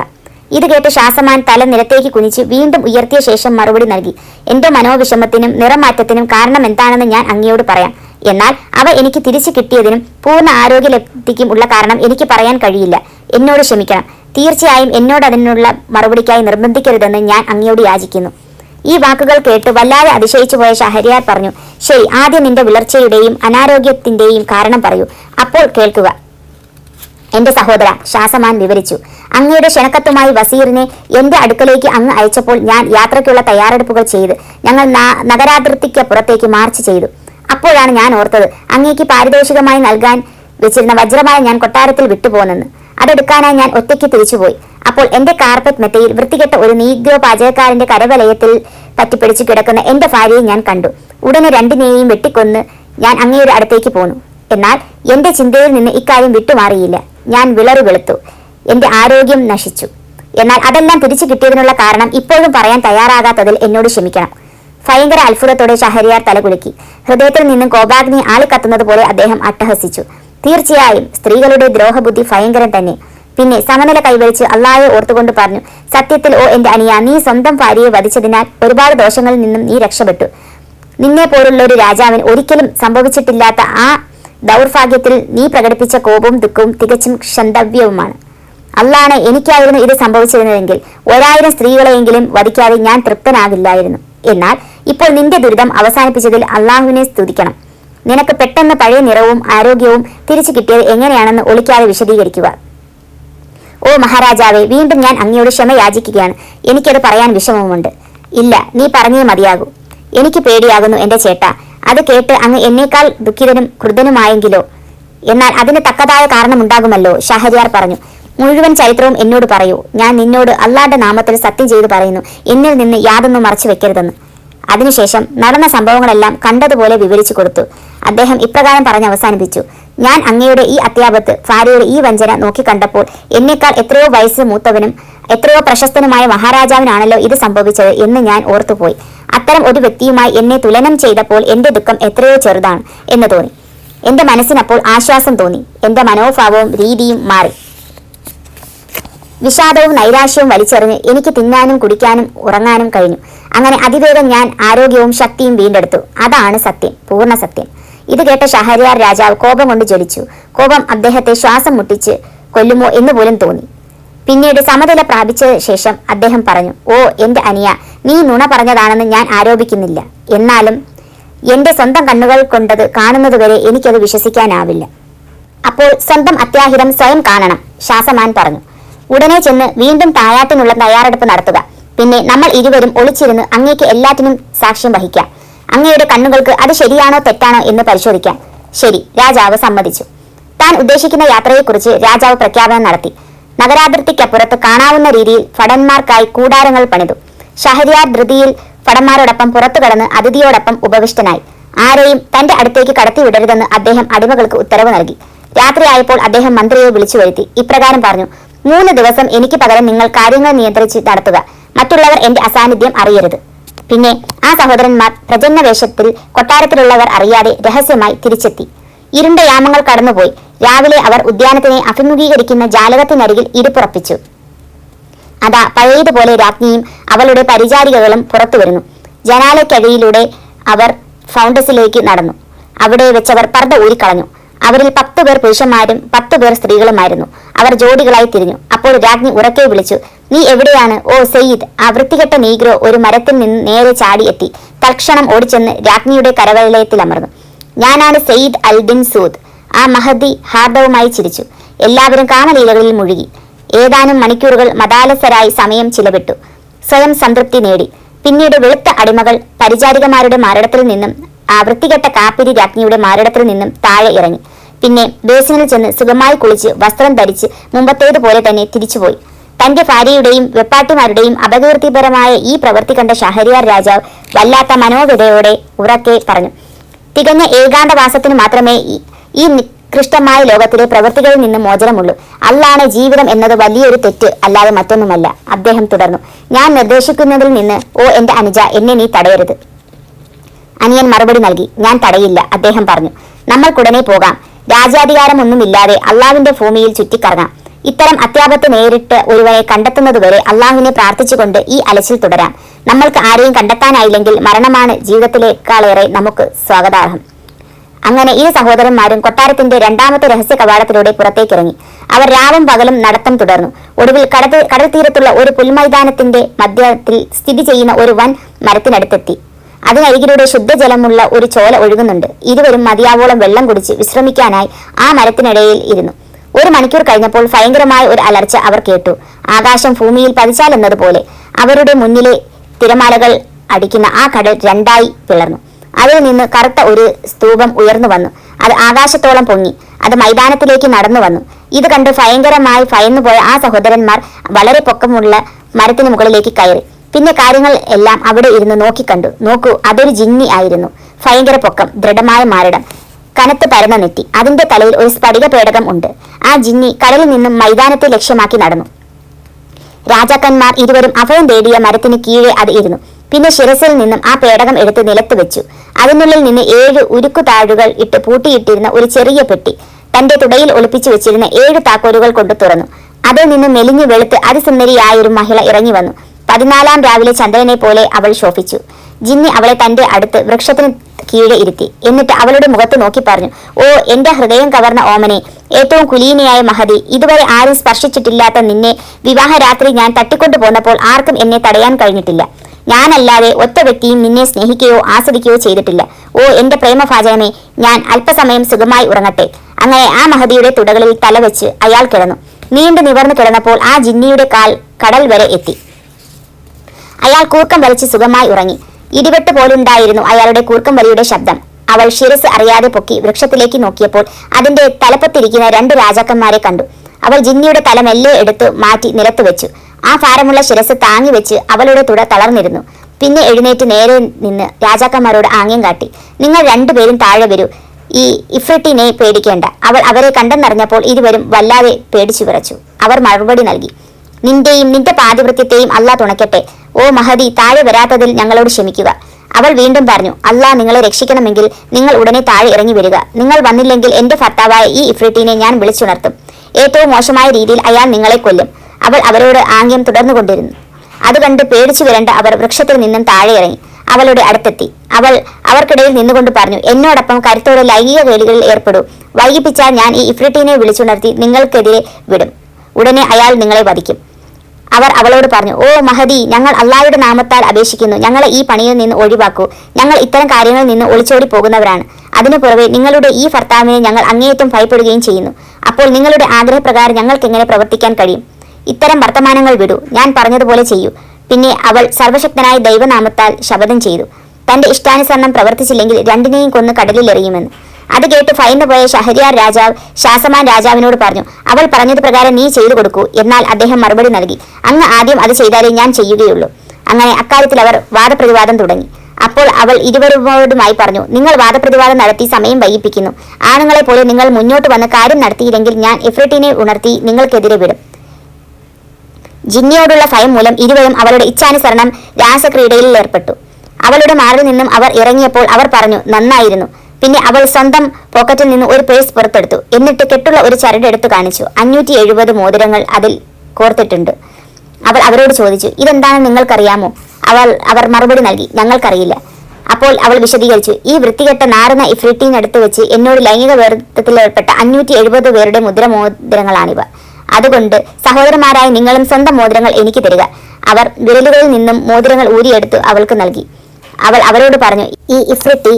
ഇത് കേട്ട് ശാസമാൻ തല നിലത്തേക്ക് കുനിച്ച് വീണ്ടും ഉയർത്തിയ ശേഷം മറുപടി നൽകി. എന്റെ മനോവിഷമത്തിനും നിറമാറ്റത്തിനും കാരണം എന്താണെന്ന് ഞാൻ അങ്ങയോട് പറയാം. എന്നാൽ അവ എനിക്ക് തിരിച്ചു കിട്ടിയതിനും പൂർണ ആരോഗ്യലബ്ധിക്കും ഉള്ള കാരണം എനിക്ക് പറയാൻ കഴിയില്ല. എന്നോട് ക്ഷമിക്കണം. തീർച്ചയായും എന്നോട് അതിനുള്ള മറുപടിക്കായി നിർബന്ധിക്കരുതെന്ന് ഞാൻ അങ്ങയോട് യാചിക്കുന്നു. ഈ വാക്കുകൾ കേട്ട് വല്ലാതെ അതിശയിച്ചു പോയ ഷഹരിയാർ പറഞ്ഞു ശരി ആദ്യം നിന്റെ വിളർച്ചയുടെയും അനാരോഗ്യത്തിന്റെയും കാരണം പറയൂ. അപ്പോൾ കേൾക്കുക. എന്റെ സഹോദര ഷാസമാൻ വിവരിച്ചു അങ്ങയുടെ ക്ഷണക്കത്തുമായി വസീറിനെ എന്റെ അടുക്കലേക്ക് അങ്ങ് അയച്ചപ്പോൾ ഞാൻ യാത്രയ്ക്കുള്ള തയ്യാറെടുപ്പുകൾ ചെയ്ത് ഞങ്ങൾ നഗരാതിർത്തിക്ക് പുറത്തേക്ക് മാർച്ച് ചെയ്തു. അപ്പോഴാണ് ഞാൻ ഓർത്തത് അങ്ങേക്ക് പാരിതോഷികമായി നൽകാൻ വെച്ചിരുന്ന വജ്രമായ ഞാൻ കൊട്ടാരത്തിൽ വിട്ടുപോകുന്നെന്ന് അതെടുക്കാനായി ഞാൻ ഒറ്റയ്ക്ക് തിരിച്ചുപോയി. അപ്പോൾ എന്റെ കാർപ്പറ്റ് മെത്തയിൽ വൃത്തികെട്ട ഒരു നീഗ്രോ പാചകക്കാരന്റെ കരവലയത്തിൽ പറ്റിപ്പിടിച്ചു കിടക്കുന്ന എന്റെ ഭാര്യയെ ഞാൻ കണ്ടു. ഉടനെ രണ്ടിനെയും വെട്ടിക്കൊന്ന് ഞാൻ അങ്ങയുടെ അടുത്തേക്ക് പോന്നു. എന്നാൽ എന്റെ ചിന്തയിൽ നിന്ന് ഇക്കാര്യം വിട്ടുമാറിയില്ല. ഞാൻ വിളറി വെളുത്തു. എന്റെ ആരോഗ്യം നശിച്ചു. എന്നാൽ അതെല്ലാം തിരിച്ചു കിട്ടിയതിനുള്ള കാരണം ഇപ്പോഴും പറയാൻ തയ്യാറാകാത്തതിൽ എന്നോട് ക്ഷമിക്കണം. ഭയങ്കര അത്ഭുതത്തോടെ ഷഹരിയാർ തലകുലുക്കി. ഹൃദയത്തിൽ നിന്നും കോപാഗ്നി ആളിക്കത്തുന്നത് പോലെ അദ്ദേഹം അട്ടഹസിച്ചു. തീർച്ചയായും സ്ത്രീകളുടെ ദ്രോഹബുദ്ധി ഭയങ്കരം തന്നെ. പിന്നെ സമനില കൈവരിച്ച് അള്ളാഹെ ഓർത്തുകൊണ്ട് പറഞ്ഞു സത്യത്തിൽ ഓ എന്റെ അനിയ നീ സ്വന്തം ഭാര്യയെ വധിച്ചതിനാൽ ഒരുപാട് ദോഷങ്ങളിൽ നിന്നും നീ രക്ഷപ്പെട്ടു. നിന്നെ പോലുള്ള ഒരു രാജാവിന് ഒരിക്കലും സംഭവിച്ചിട്ടില്ലാത്ത ആ ദൗർഭാഗ്യത്തിൽ നീ പ്രകടിപ്പിച്ച കോപവും ദുഃഖവും തികച്ചും ക്ഷന്തവ്യവുമാണ്. അള്ളാണ് എനിക്കായിരുന്നു ഇത് സംഭവിച്ചിരുന്നതെങ്കിൽ ഒരായിരം സ്ത്രീകളെയെങ്കിലും വധിക്കാതെ ഞാൻ തൃപ്തനാകില്ലായിരുന്നു. എന്നാൽ ഇപ്പോൾ നിന്റെ ദുരിതം അവസാനിപ്പിച്ചതിൽ അള്ളാഹുവിനെ സ്തുതിക്കണം. നിനക്ക് പെട്ടെന്ന് പഴയ നിറവും ആരോഗ്യവും തിരിച്ചു കിട്ടിയത് എങ്ങനെയാണെന്ന് ഒളിക്കാതെ വിശദീകരിക്കുക. ഓ മഹാരാജാവേ വീണ്ടും ഞാൻ അങ്ങയോട് ക്ഷമ യാചിക്കുകയാണ്. എനിക്കത് പറയാൻ വിഷമവുമുണ്ട്. ഇല്ല നീ പറഞ്ഞേ മതിയാകൂ. എനിക്ക് പേടിയാകുന്നു എന്റെ ചേട്ട. അത് കേട്ട് അങ്ങ് എന്നേക്കാൾ ദുഃഖിതനും ക്രുദ്ധനുമായെങ്കിലോ? എന്നാൽ അതിന് തക്കതായ കാരണമുണ്ടാകുമല്ലോ ഷഹരിയാർ പറഞ്ഞു. മുഴുവൻ ചരിത്രവും എന്നോട് പറയൂ. ഞാൻ നിന്നോട് അള്ളാന്റെ നാമത്തിൽ സത്യം ചെയ്തു പറയുന്നു. എന്നിൽ നിന്ന് യാതൊന്നും മറച്ചു വെക്കരുതെന്ന്. അതിനുശേഷം നടന്ന സംഭവങ്ങളെല്ലാം കണ്ടതുപോലെ വിവരിച്ചു കൊടുത്തു. അദ്ദേഹം ഇപ്രകാരം പറഞ്ഞ് അവസാനിപ്പിച്ചു. ഞാൻ അങ്ങയുടെ ഈ അത്യാപത്ത് ഭാര്യയുടെ ഈ വഞ്ചന നോക്കിക്കണ്ടപ്പോൾ എന്നേക്കാൾ എത്രയോ വയസ്സ് മൂത്തവനും എത്രയോ പ്രശസ്തനുമായ മഹാരാജാവിനാണല്ലോ ഇത് സംഭവിച്ചത് എന്ന് ഞാൻ ഓർത്തുപോയി. അത്തരം ഒരു വ്യക്തിയുമായി എന്നെ തുലനം ചെയ്തപ്പോൾ എന്റെ ദുഃഖം എത്രയോ ചെറുതാണ് എന്ന് തോന്നി. എന്റെ മനസ്സിനപ്പോൾ ആശ്വാസം തോന്നി. എന്റെ മനോഭാവവും രീതിയും മാറി. വിഷാദവും നൈരാശ്യവും വലിച്ചെറിഞ്ഞ് എനിക്ക് തിന്നാനും കുടിക്കാനും ഉറങ്ങാനും കഴിഞ്ഞു. അങ്ങനെ അതിവേഗം ഞാൻ ആരോഗ്യവും ശക്തിയും വീണ്ടെടുത്തു. അതാണ് സത്യം പൂർണ സത്യം. ഇത് കേട്ട ഷഹരിയാർ രാജാവ് കോപം കൊണ്ട് ജ്വലിച്ചു. കോപം അദ്ദേഹത്തെ ശ്വാസം മുട്ടിച്ച് കൊല്ലുമോ എന്ന് പോലും തോന്നി. പിന്നീട് സമനില പ്രാപിച്ച ശേഷം അദ്ദേഹം പറഞ്ഞു ഓ എന്റെ അനിയ നീ നുണ പറഞ്ഞതാണെന്ന് ഞാൻ ആരോപിക്കുന്നില്ല. എന്നാലും എന്റെ സ്വന്തം കണ്ണുകൾ കൊണ്ടത് കാണുന്നതുവരെ എനിക്കത് വിശ്വസിക്കാനാവില്ല. അപ്പോൾ സ്വന്തം അത്യാഹിതം സ്വയം കാണണം ശാസമാൻ പറഞ്ഞു. ഉടനെ ചെന്ന് വീണ്ടും തായാട്ടിനുള്ള തയ്യാറെടുപ്പ് നടത്തുക. പിന്നെ നമ്മൾ ഇരുവരും ഒളിച്ചിരുന്ന് അങ്ങേക്ക് എല്ലാറ്റിനും സാക്ഷ്യം വഹിക്കാം. അങ്ങയുടെ കണ്ണുകൾക്ക് അത് ശരിയാണോ തെറ്റാണോ എന്ന് പരിശോധിക്കാൻ ശരി രാജാവ് സമ്മതിച്ചു. താൻ ഉദ്ദേശിക്കുന്ന യാത്രയെക്കുറിച്ച് രാജാവ് പ്രഖ്യാപനം നടത്തി. നഗരാതിർത്തിക്കപ്പുറത്ത് കാണാവുന്ന രീതിയിൽ ഭടന്മാർക്കായി കൂടാരങ്ങൾ പണിതു. ഷഹരിയാർ ധൃതിയിൽ ഭടന്മാരോടൊപ്പം പുറത്തു കടന്ന് അതിഥിയോടൊപ്പം ഉപവിഷ്ടനായി. ആരെയും തന്റെ അടുത്തേക്ക് കടത്തിവിടരുതെന്ന് അദ്ദേഹം അടിമകൾക്ക് ഉത്തരവ് നൽകി. രാത്രിയായപ്പോൾ അദ്ദേഹം മന്ത്രിയെ വിളിച്ചു വരുത്തി. ഇപ്രകാരം പറഞ്ഞു മൂന്ന് ദിവസം എനിക്ക് പകരം നിങ്ങൾ കാര്യങ്ങൾ നിയന്ത്രിച്ച് നടത്തുക. മറ്റുള്ളവർ എന്റെ അസാന്നിധ്യം അറിയരുത്. പിന്നെ ആ സഹോദരന്മാർ പ്രജന്ന വേഷത്തിൽ കൊട്ടാരത്തിലുള്ളവർ അറിയാതെ രഹസ്യമായി തിരിച്ചെത്തി. ഇരുണ്ട യാമങ്ങൾ കടന്നുപോയി. രാവിലെ അവർ ഉദ്യാനത്തിനെ അഭിമുഖീകരിക്കുന്ന ജാലകത്തിനരികിൽ ഇരുപ്പുറപ്പിച്ചു അതാ പഴയതുപോലെ രാജ്ഞിയും അവളുടെ പരിചാരികകളും പുറത്തു വരുന്നു. ജനാലയ്ക്കഴിയിലൂടെ അവർ ഫൗണ്ടസിലേക്ക് നടന്നു. അവിടെ വെച്ചവർ പർദ്ദ ഊരിക്കളഞ്ഞു. അവരിൽ പത്ത് പേർ പുരുഷന്മാരും പത്ത് പേർ സ്ത്രീകളുമായിരുന്നു. അവർ ജോഡികളായി തിരിഞ്ഞു. അപ്പോൾ രാജ്ഞി ഉറക്കെ വിളിച്ചു നീ എവിടെയാണ്? ഓ സയ്യിദ്. ആ വൃത്തികെട്ട നീഗ്രോ ഒരു മരത്തിൽ നിന്ന് നേരെ ചാടിയെത്തി. തൽക്ഷണം ഓടിച്ചെന്ന് രാജ്ഞിയുടെ കരവലയത്തിൽ അമർന്നു. ഞാനാണ് സയ്യിദ് അൽ ബിൻ സൂദ്. ആ മഹദി ഹാർദവുമായി ചിരിച്ചു. എല്ലാവരും കാമലീലകളിൽ മുഴുകി. ഏതാനും മണിക്കൂറുകൾ മതാലസരായി സമയം ചിലവിട്ടു. സ്വയം സംതൃപ്തി നേടി. പിന്നീട് വെളുത്ത അടിമകൾ പരിചാരികമാരുടെ മാരടത്തിൽ നിന്നും ആ വൃത്തികെട്ട കാപ്പിരി രാജ്ഞിയുടെ മാരടത്തിൽ നിന്നും താഴെ ഇറങ്ങി. പിന്നെ ബേസിനിൽ ചെന്ന് സുഖമായി കുളിച്ച് വസ്ത്രം ധരിച്ച് മുമ്പത്തേതുപോലെ തന്നെ തിരിച്ചുപോയി. തന്റെ ഭാര്യയുടെയും വെപ്പാട്ടിമാരുടെയും അപകീർത്തിപരമായ ഈ പ്രവൃത്തി കണ്ട ഷഹരിയാർ രാജാവ് വല്ലാത്ത മനോവ്യതയോടെ ഉറക്കെ പറഞ്ഞു. തികഞ്ഞ ഏകാന്തവാസത്തിന് മാത്രമേ ഈ- നികൃഷ്ടമായ ലോകത്തിലെ പ്രവൃത്തികളിൽ നിന്ന് മോചനമുള്ളൂ. അല്ലാണ് ജീവിതം എന്നത് വലിയൊരു തെറ്റ് അല്ലാതെ മറ്റൊന്നുമല്ല. അദ്ദേഹം തുടർന്നു. ഞാൻ നിർദ്ദേശിക്കുന്നതിൽ നിന്ന് ഓ എന്റെ അനുജ എന്നെ നീ തടയരുത്. അനിയൻ മറുപടി നൽകി. ഞാൻ തടയില്ല അദ്ദേഹം പറഞ്ഞു. നമ്മൾക്കുടനെ പോകാം. രാജ്യാധികാരമൊന്നുമില്ലാതെ അള്ളാവിന്റെ ഭൂമിയിൽ ചുറ്റിക്കറങ്ങാം. ഇത്തരം അത്യാപത്ത് നേരിട്ട് ഒരുവരെ കണ്ടെത്തുന്നത് വരെ അള്ളാഹുവിനെ പ്രാർത്ഥിച്ചുകൊണ്ട് ഈ അലച്ചിൽ തുടരാം. നമ്മൾക്ക് ആരെയും കണ്ടെത്താനായില്ലെങ്കിൽ മരണമാണ് ജീവിതത്തിലേക്കാളേറെ നമുക്ക് സ്വാഗതാർഹം. അങ്ങനെ ഈ സഹോദരന്മാരും കൊട്ടാരത്തിന്റെ രണ്ടാമത്തെ രഹസ്യ കവാടത്തിലൂടെ പുറത്തേക്കിറങ്ങി. അവർ രാവും പകലും നടത്തം തുടർന്നു. ഒടുവിൽ കടൽ കടൽ തീരത്തുള്ള ഒരു പുൽമൈതാനത്തിന്റെ മധ്യത്തിൽ സ്ഥിതി ചെയ്യുന്ന ഒരു വൻ മരത്തിനടുത്തെത്തി. അതിനരികിലൂടെ ശുദ്ധജലമുള്ള ഒരു ചോല ഒഴുകുന്നുണ്ട്. ഇരുവരും മതിയാവോളം വെള്ളം കുടിച്ച് വിശ്രമിക്കാനായി ആ മരത്തിനിടയിൽ ഇരുന്നു. ഒരു മണിക്കൂർ കഴിഞ്ഞപ്പോൾ ഭയങ്കരമായ ഒരു അലർച്ച അവർ കേട്ടു. ആകാശം ഭൂമിയിൽ പതിച്ചാൽ എന്നതുപോലെ അവരുടെ മുന്നിലെ തിരമാലകൾ അടിക്കുന്ന ആ കടൽ രണ്ടായി പിളർന്നു. അതിൽ നിന്ന് കറുത്ത ഒരു സ്തൂപം ഉയർന്നു വന്നു. അത് ആകാശത്തോളം പൊങ്ങി. അത് മൈതാനത്തിലേക്ക് നടന്നു വന്നു. ഇത് കണ്ട് ഭയങ്കരമായി ഭയന്നുപോയ ആ സഹോദരന്മാർ വളരെ പൊക്കമുള്ള മരത്തിന് മുകളിലേക്ക് കയറി. പിന്നെ കാര്യങ്ങൾ എല്ലാം അവിടെ ഇരുന്ന് നോക്കിക്കണ്ടു നോക്കൂ അതൊരു ജിന്നി ആയിരുന്നു. ഭയങ്കര പൊക്കം ദൃഢമായ മാരടം കനത്ത് പരന്ന നെറ്റി. അതിന്റെ തലയിൽ ഒരു സ്ഫടിക പേടകം ഉണ്ട്. ആ ജിന്നി കടലിൽ നിന്നും മൈതാനത്തെ ലക്ഷ്യമാക്കി നടന്നു. രാജാക്കന്മാർ ഇരുവരും അഭയം തേടിയ മരത്തിന് കീഴെ അത് ഇരുന്നു. പിന്നെ ശിരസിൽ നിന്നും ആ പേടകം എടുത്ത് നിലത്ത് വെച്ചു. അതിനുള്ളിൽ നിന്ന് ഏഴ് ഉരുക്കു താഴുകൾ ഇട്ട് പൂട്ടിയിട്ടിരുന്ന ഒരു ചെറിയ പെട്ടി തന്റെ തുടയിൽ ഒളിപ്പിച്ചു വെച്ചിരുന്ന ഏഴ് താക്കോലുകൾ കൊണ്ട് തുറന്നു. അതിൽ നിന്ന് മെലിഞ്ഞു വെളുത്ത് അതിസുന്ദരിയായ ഒരു മഹിള ഇറങ്ങി വന്നു. പതിനാലാം രാവിലെ ചന്ദ്രനെ പോലെ അവൾ ശോഭിച്ചു. ജിന്നി അവളെ തന്റെ അടുത്ത് വൃക്ഷത്തിന് കീഴെ ഇരുത്തി. എന്നിട്ട് അവളുടെ മുഖത്ത് നോക്കി പറഞ്ഞു ഓ എന്റെ ഹൃദയം കവർന്ന ഓമനെ ഏറ്റവും കുലീനയായ മഹതി ഇതുവരെ ആരും സ്പർശിച്ചിട്ടില്ലാത്ത നിന്നെ വിവാഹരാത്രി ഞാൻ തട്ടിക്കൊണ്ടു പോന്നപ്പോൾ ആർക്കും എന്നെ തടയാൻ കഴിഞ്ഞിട്ടില്ല. ഞാനല്ലാതെ ഒറ്റ വ്യക്തിയും നിന്നെ സ്നേഹിക്കുകയോ ആസ്വദിക്കുകയോ ചെയ്തിട്ടില്ല. ഓ എന്റെ പ്രേമഭാചകമേ ഞാൻ അല്പസമയം സുഖമായി ഉറങ്ങട്ടെ. അങ്ങനെ ആ മഹതിയുടെ തുടകളിൽ തലവെച്ച് അയാൾ കിടന്നു. നീണ്ടു നിവർന്നു കിടന്നപ്പോൾ ആ ജിന്നിയുടെ കാൽ കടൽ വരെ എത്തി. അയാൾ കൂർക്കം വലിച്ച് സുഖമായി ഉറങ്ങി. ഇടിവെട്ട് പോലുണ്ടായിരുന്നു അയാളുടെ കൂർക്കം വലിയുടെ ശബ്ദം. അവൾ ശിരസ് അറിയാതെ പൊക്കി വൃക്ഷത്തിലേക്ക് നോക്കിയപ്പോൾ അതിന്റെ തലപ്പത്തിരിക്കുന്ന രണ്ട് രാജാക്കന്മാരെ കണ്ടു. അവൾ ജിന്നിയുടെ തല മെല്ലെ എടുത്തു മാറ്റി നിലത്ത് വെച്ചു. ആ ഭാരമുള്ള ശിരസ് താങ്ങി വെച്ച് അവളുടെ തുട തളർന്നിരുന്നു. പിന്നെ എഴുന്നേറ്റ് നേരെ നിന്ന് രാജാക്കന്മാരോട് ആംഗ്യം കാട്ടി. നിങ്ങൾ രണ്ടുപേരും താഴെ വരൂ. ഈ ഇഫ്രിട്ടിനെ പേടിക്കേണ്ട. അവൾ അവരെ കണ്ടെന്നറിഞ്ഞപ്പോൾ ഇരുവരും വല്ലാതെ പേടിച്ചു വിറച്ചു അവർ മറുപടി നൽകി. നിന്റെയും നിന്റെ പാതിവൃത്യത്തെയും അല്ലാ തുണയ്ക്കട്ടെ. ഓ മഹതി താഴെ വരാത്തതിൽ ഞങ്ങളോട് ക്ഷമിക്കുക. അവൾ വീണ്ടും പറഞ്ഞു അല്ലാ നിങ്ങളെ രക്ഷിക്കണമെങ്കിൽ നിങ്ങൾ ഉടനെ താഴെ ഇറങ്ങി വരിക. നിങ്ങൾ വന്നില്ലെങ്കിൽ എന്റെ ഭർത്താവായ ഈ ഇഫ്രിട്ടീനെ ഞാൻ വിളിച്ചുണർത്തും. ഏറ്റവും മോശമായ രീതിയിൽ അയാൾ നിങ്ങളെ കൊല്ലും. അവൾ അവരോട് ആംഗ്യം തുടർന്നുകൊണ്ടിരുന്നു അത് കണ്ട് പേടിച്ചു വരേണ്ട അവർ വൃക്ഷത്തിൽ നിന്നും താഴെ ഇറങ്ങി. അവളുടെ അടുത്തെത്തി. അവൾ അവർക്കിടയിൽ നിന്നുകൊണ്ട് പറഞ്ഞു എന്നോടൊപ്പം കരുത്തോടെ ലൈംഗിക വേലികളിൽ ഏർപ്പെടൂ. വൈകിപ്പിച്ചാൽ ഞാൻ ഈ ഇഫ്രിട്ടീനെ വിളിച്ചുണർത്തി നിങ്ങൾക്കെതിരെ വിടും. ഉടനെ അയാൾ നിങ്ങളെ വധിക്കും. അവർ അവളോട് പറഞ്ഞു ഓ മഹദി ഞങ്ങൾ അള്ളാഹയുടെ നാമത്താൽ അപേക്ഷിക്കുന്നു. ഞങ്ങളെ ഈ പണിയിൽ നിന്ന് ഒഴിവാക്കൂ. ഞങ്ങൾ ഇത്തരം കാര്യങ്ങളിൽ നിന്ന് ഒളിച്ചോടി പോകുന്നവരാണ്. അതിനു പുറമെ നിങ്ങളുടെ ഈ ഭർത്താവിനെ ഞങ്ങൾ അങ്ങേയറ്റം ഭയപ്പെടുകയും ചെയ്യുന്നു. അപ്പോൾ നിങ്ങളുടെ ആഗ്രഹപ്രകാരം ഞങ്ങൾക്ക് എങ്ങനെ പ്രവർത്തിക്കാൻ കഴിയും? ഇത്തരം വർത്തമാനങ്ങൾ വിടൂ. ഞാൻ പറഞ്ഞതുപോലെ ചെയ്യൂ. പിന്നെ അവൾ സർവശക്തനായ ദൈവനാമത്താൽ ശപഥം ചെയ്തു. തന്റെ ഇഷ്ടാനുസരണം പ്രവർത്തിച്ചില്ലെങ്കിൽ രണ്ടിനെയും കൊന്ന് കടലിൽ എറിയുമെന്ന്. അത് കേട്ട് ഭയന്നു പോയ ഷഹരിയാർ രാജാവ് ശാസമാൻ രാജാവിനോട് പറഞ്ഞു അവൾ പറഞ്ഞത് പ്രകാരം നീ ചെയ്തു കൊടുക്കൂ എന്നാൽ അദ്ദേഹം മറുപടി നൽകി അങ്ങ് ആദ്യം അത് ചെയ്താലേ ഞാൻ ചെയ്യുകയുള്ളൂ. അങ്ങനെ അക്കാര്യത്തിൽ അവർ വാദപ്രതിവാദം തുടങ്ങി. അപ്പോൾ അവൾ ഇരുവരുമായി പറഞ്ഞു നിങ്ങൾ വാദപ്രതിവാദം നടത്തി സമയം വൈകിപ്പിക്കുന്നു. ആണുങ്ങളെ പോലെ നിങ്ങൾ മുന്നോട്ട് വന്ന് കാര്യം നടത്തിയില്ലെങ്കിൽ ഞാൻ എഫ്രട്ടിനെ ഉണർത്തി നിങ്ങൾക്കെതിരെ വിടും. ജിന്നിയോടുള്ള ഭയം മൂലം ഇരുവരും അവളുടെ ഇച്ഛാനുസരണം രാസക്രീഡയിൽ ഏർപ്പെട്ടു. അവളുടെ മാറിൽ നിന്നും അവർ ഇറങ്ങിയപ്പോൾ അവർ പറഞ്ഞു നന്നായിരുന്നു. പിന്നെ അവൾ സ്വന്തം പോക്കറ്റിൽ നിന്ന് ഒരു പേഴ്സ് പുറത്തെടുത്തു. എന്നിട്ട് കെട്ടുള്ള ഒരു ചരട് എടുത്തു കാണിച്ചു. അഞ്ഞൂറ്റി എഴുപത് മോതിരങ്ങൾ അതിൽ കോർത്തിട്ടുണ്ട്. അവൾ അവരോട് ചോദിച്ചു ഇതെന്താണെന്ന് നിങ്ങൾക്കറിയാമോ? അവൾ അവർ മറുപടി നൽകി ഞങ്ങൾക്കറിയില്ല. അപ്പോൾ അവൾ വിശദീകരിച്ചു ഈ വൃത്തികെട്ട നാറുന്ന ഇഫ്രിറ്റീനടുത്ത് വെച്ച് എന്നോട് ലൈംഗിക വേർത്തത്തിലേർപ്പെട്ട അഞ്ഞൂറ്റി എഴുപത് പേരുടെ മുദ്രമോതിരങ്ങളാണിവ അതുകൊണ്ട് സഹോദരന്മാരായ നിങ്ങളും സ്വന്തം മോതിരങ്ങൾ എനിക്ക് തരിക. അവർ വിരലുകളിൽ നിന്നും മോതിരങ്ങൾ ഊരിയെടുത്ത് അവൾക്ക് നൽകി. അവൾ അവരോട് പറഞ്ഞു ഈ ഇഫ്രിറ്റി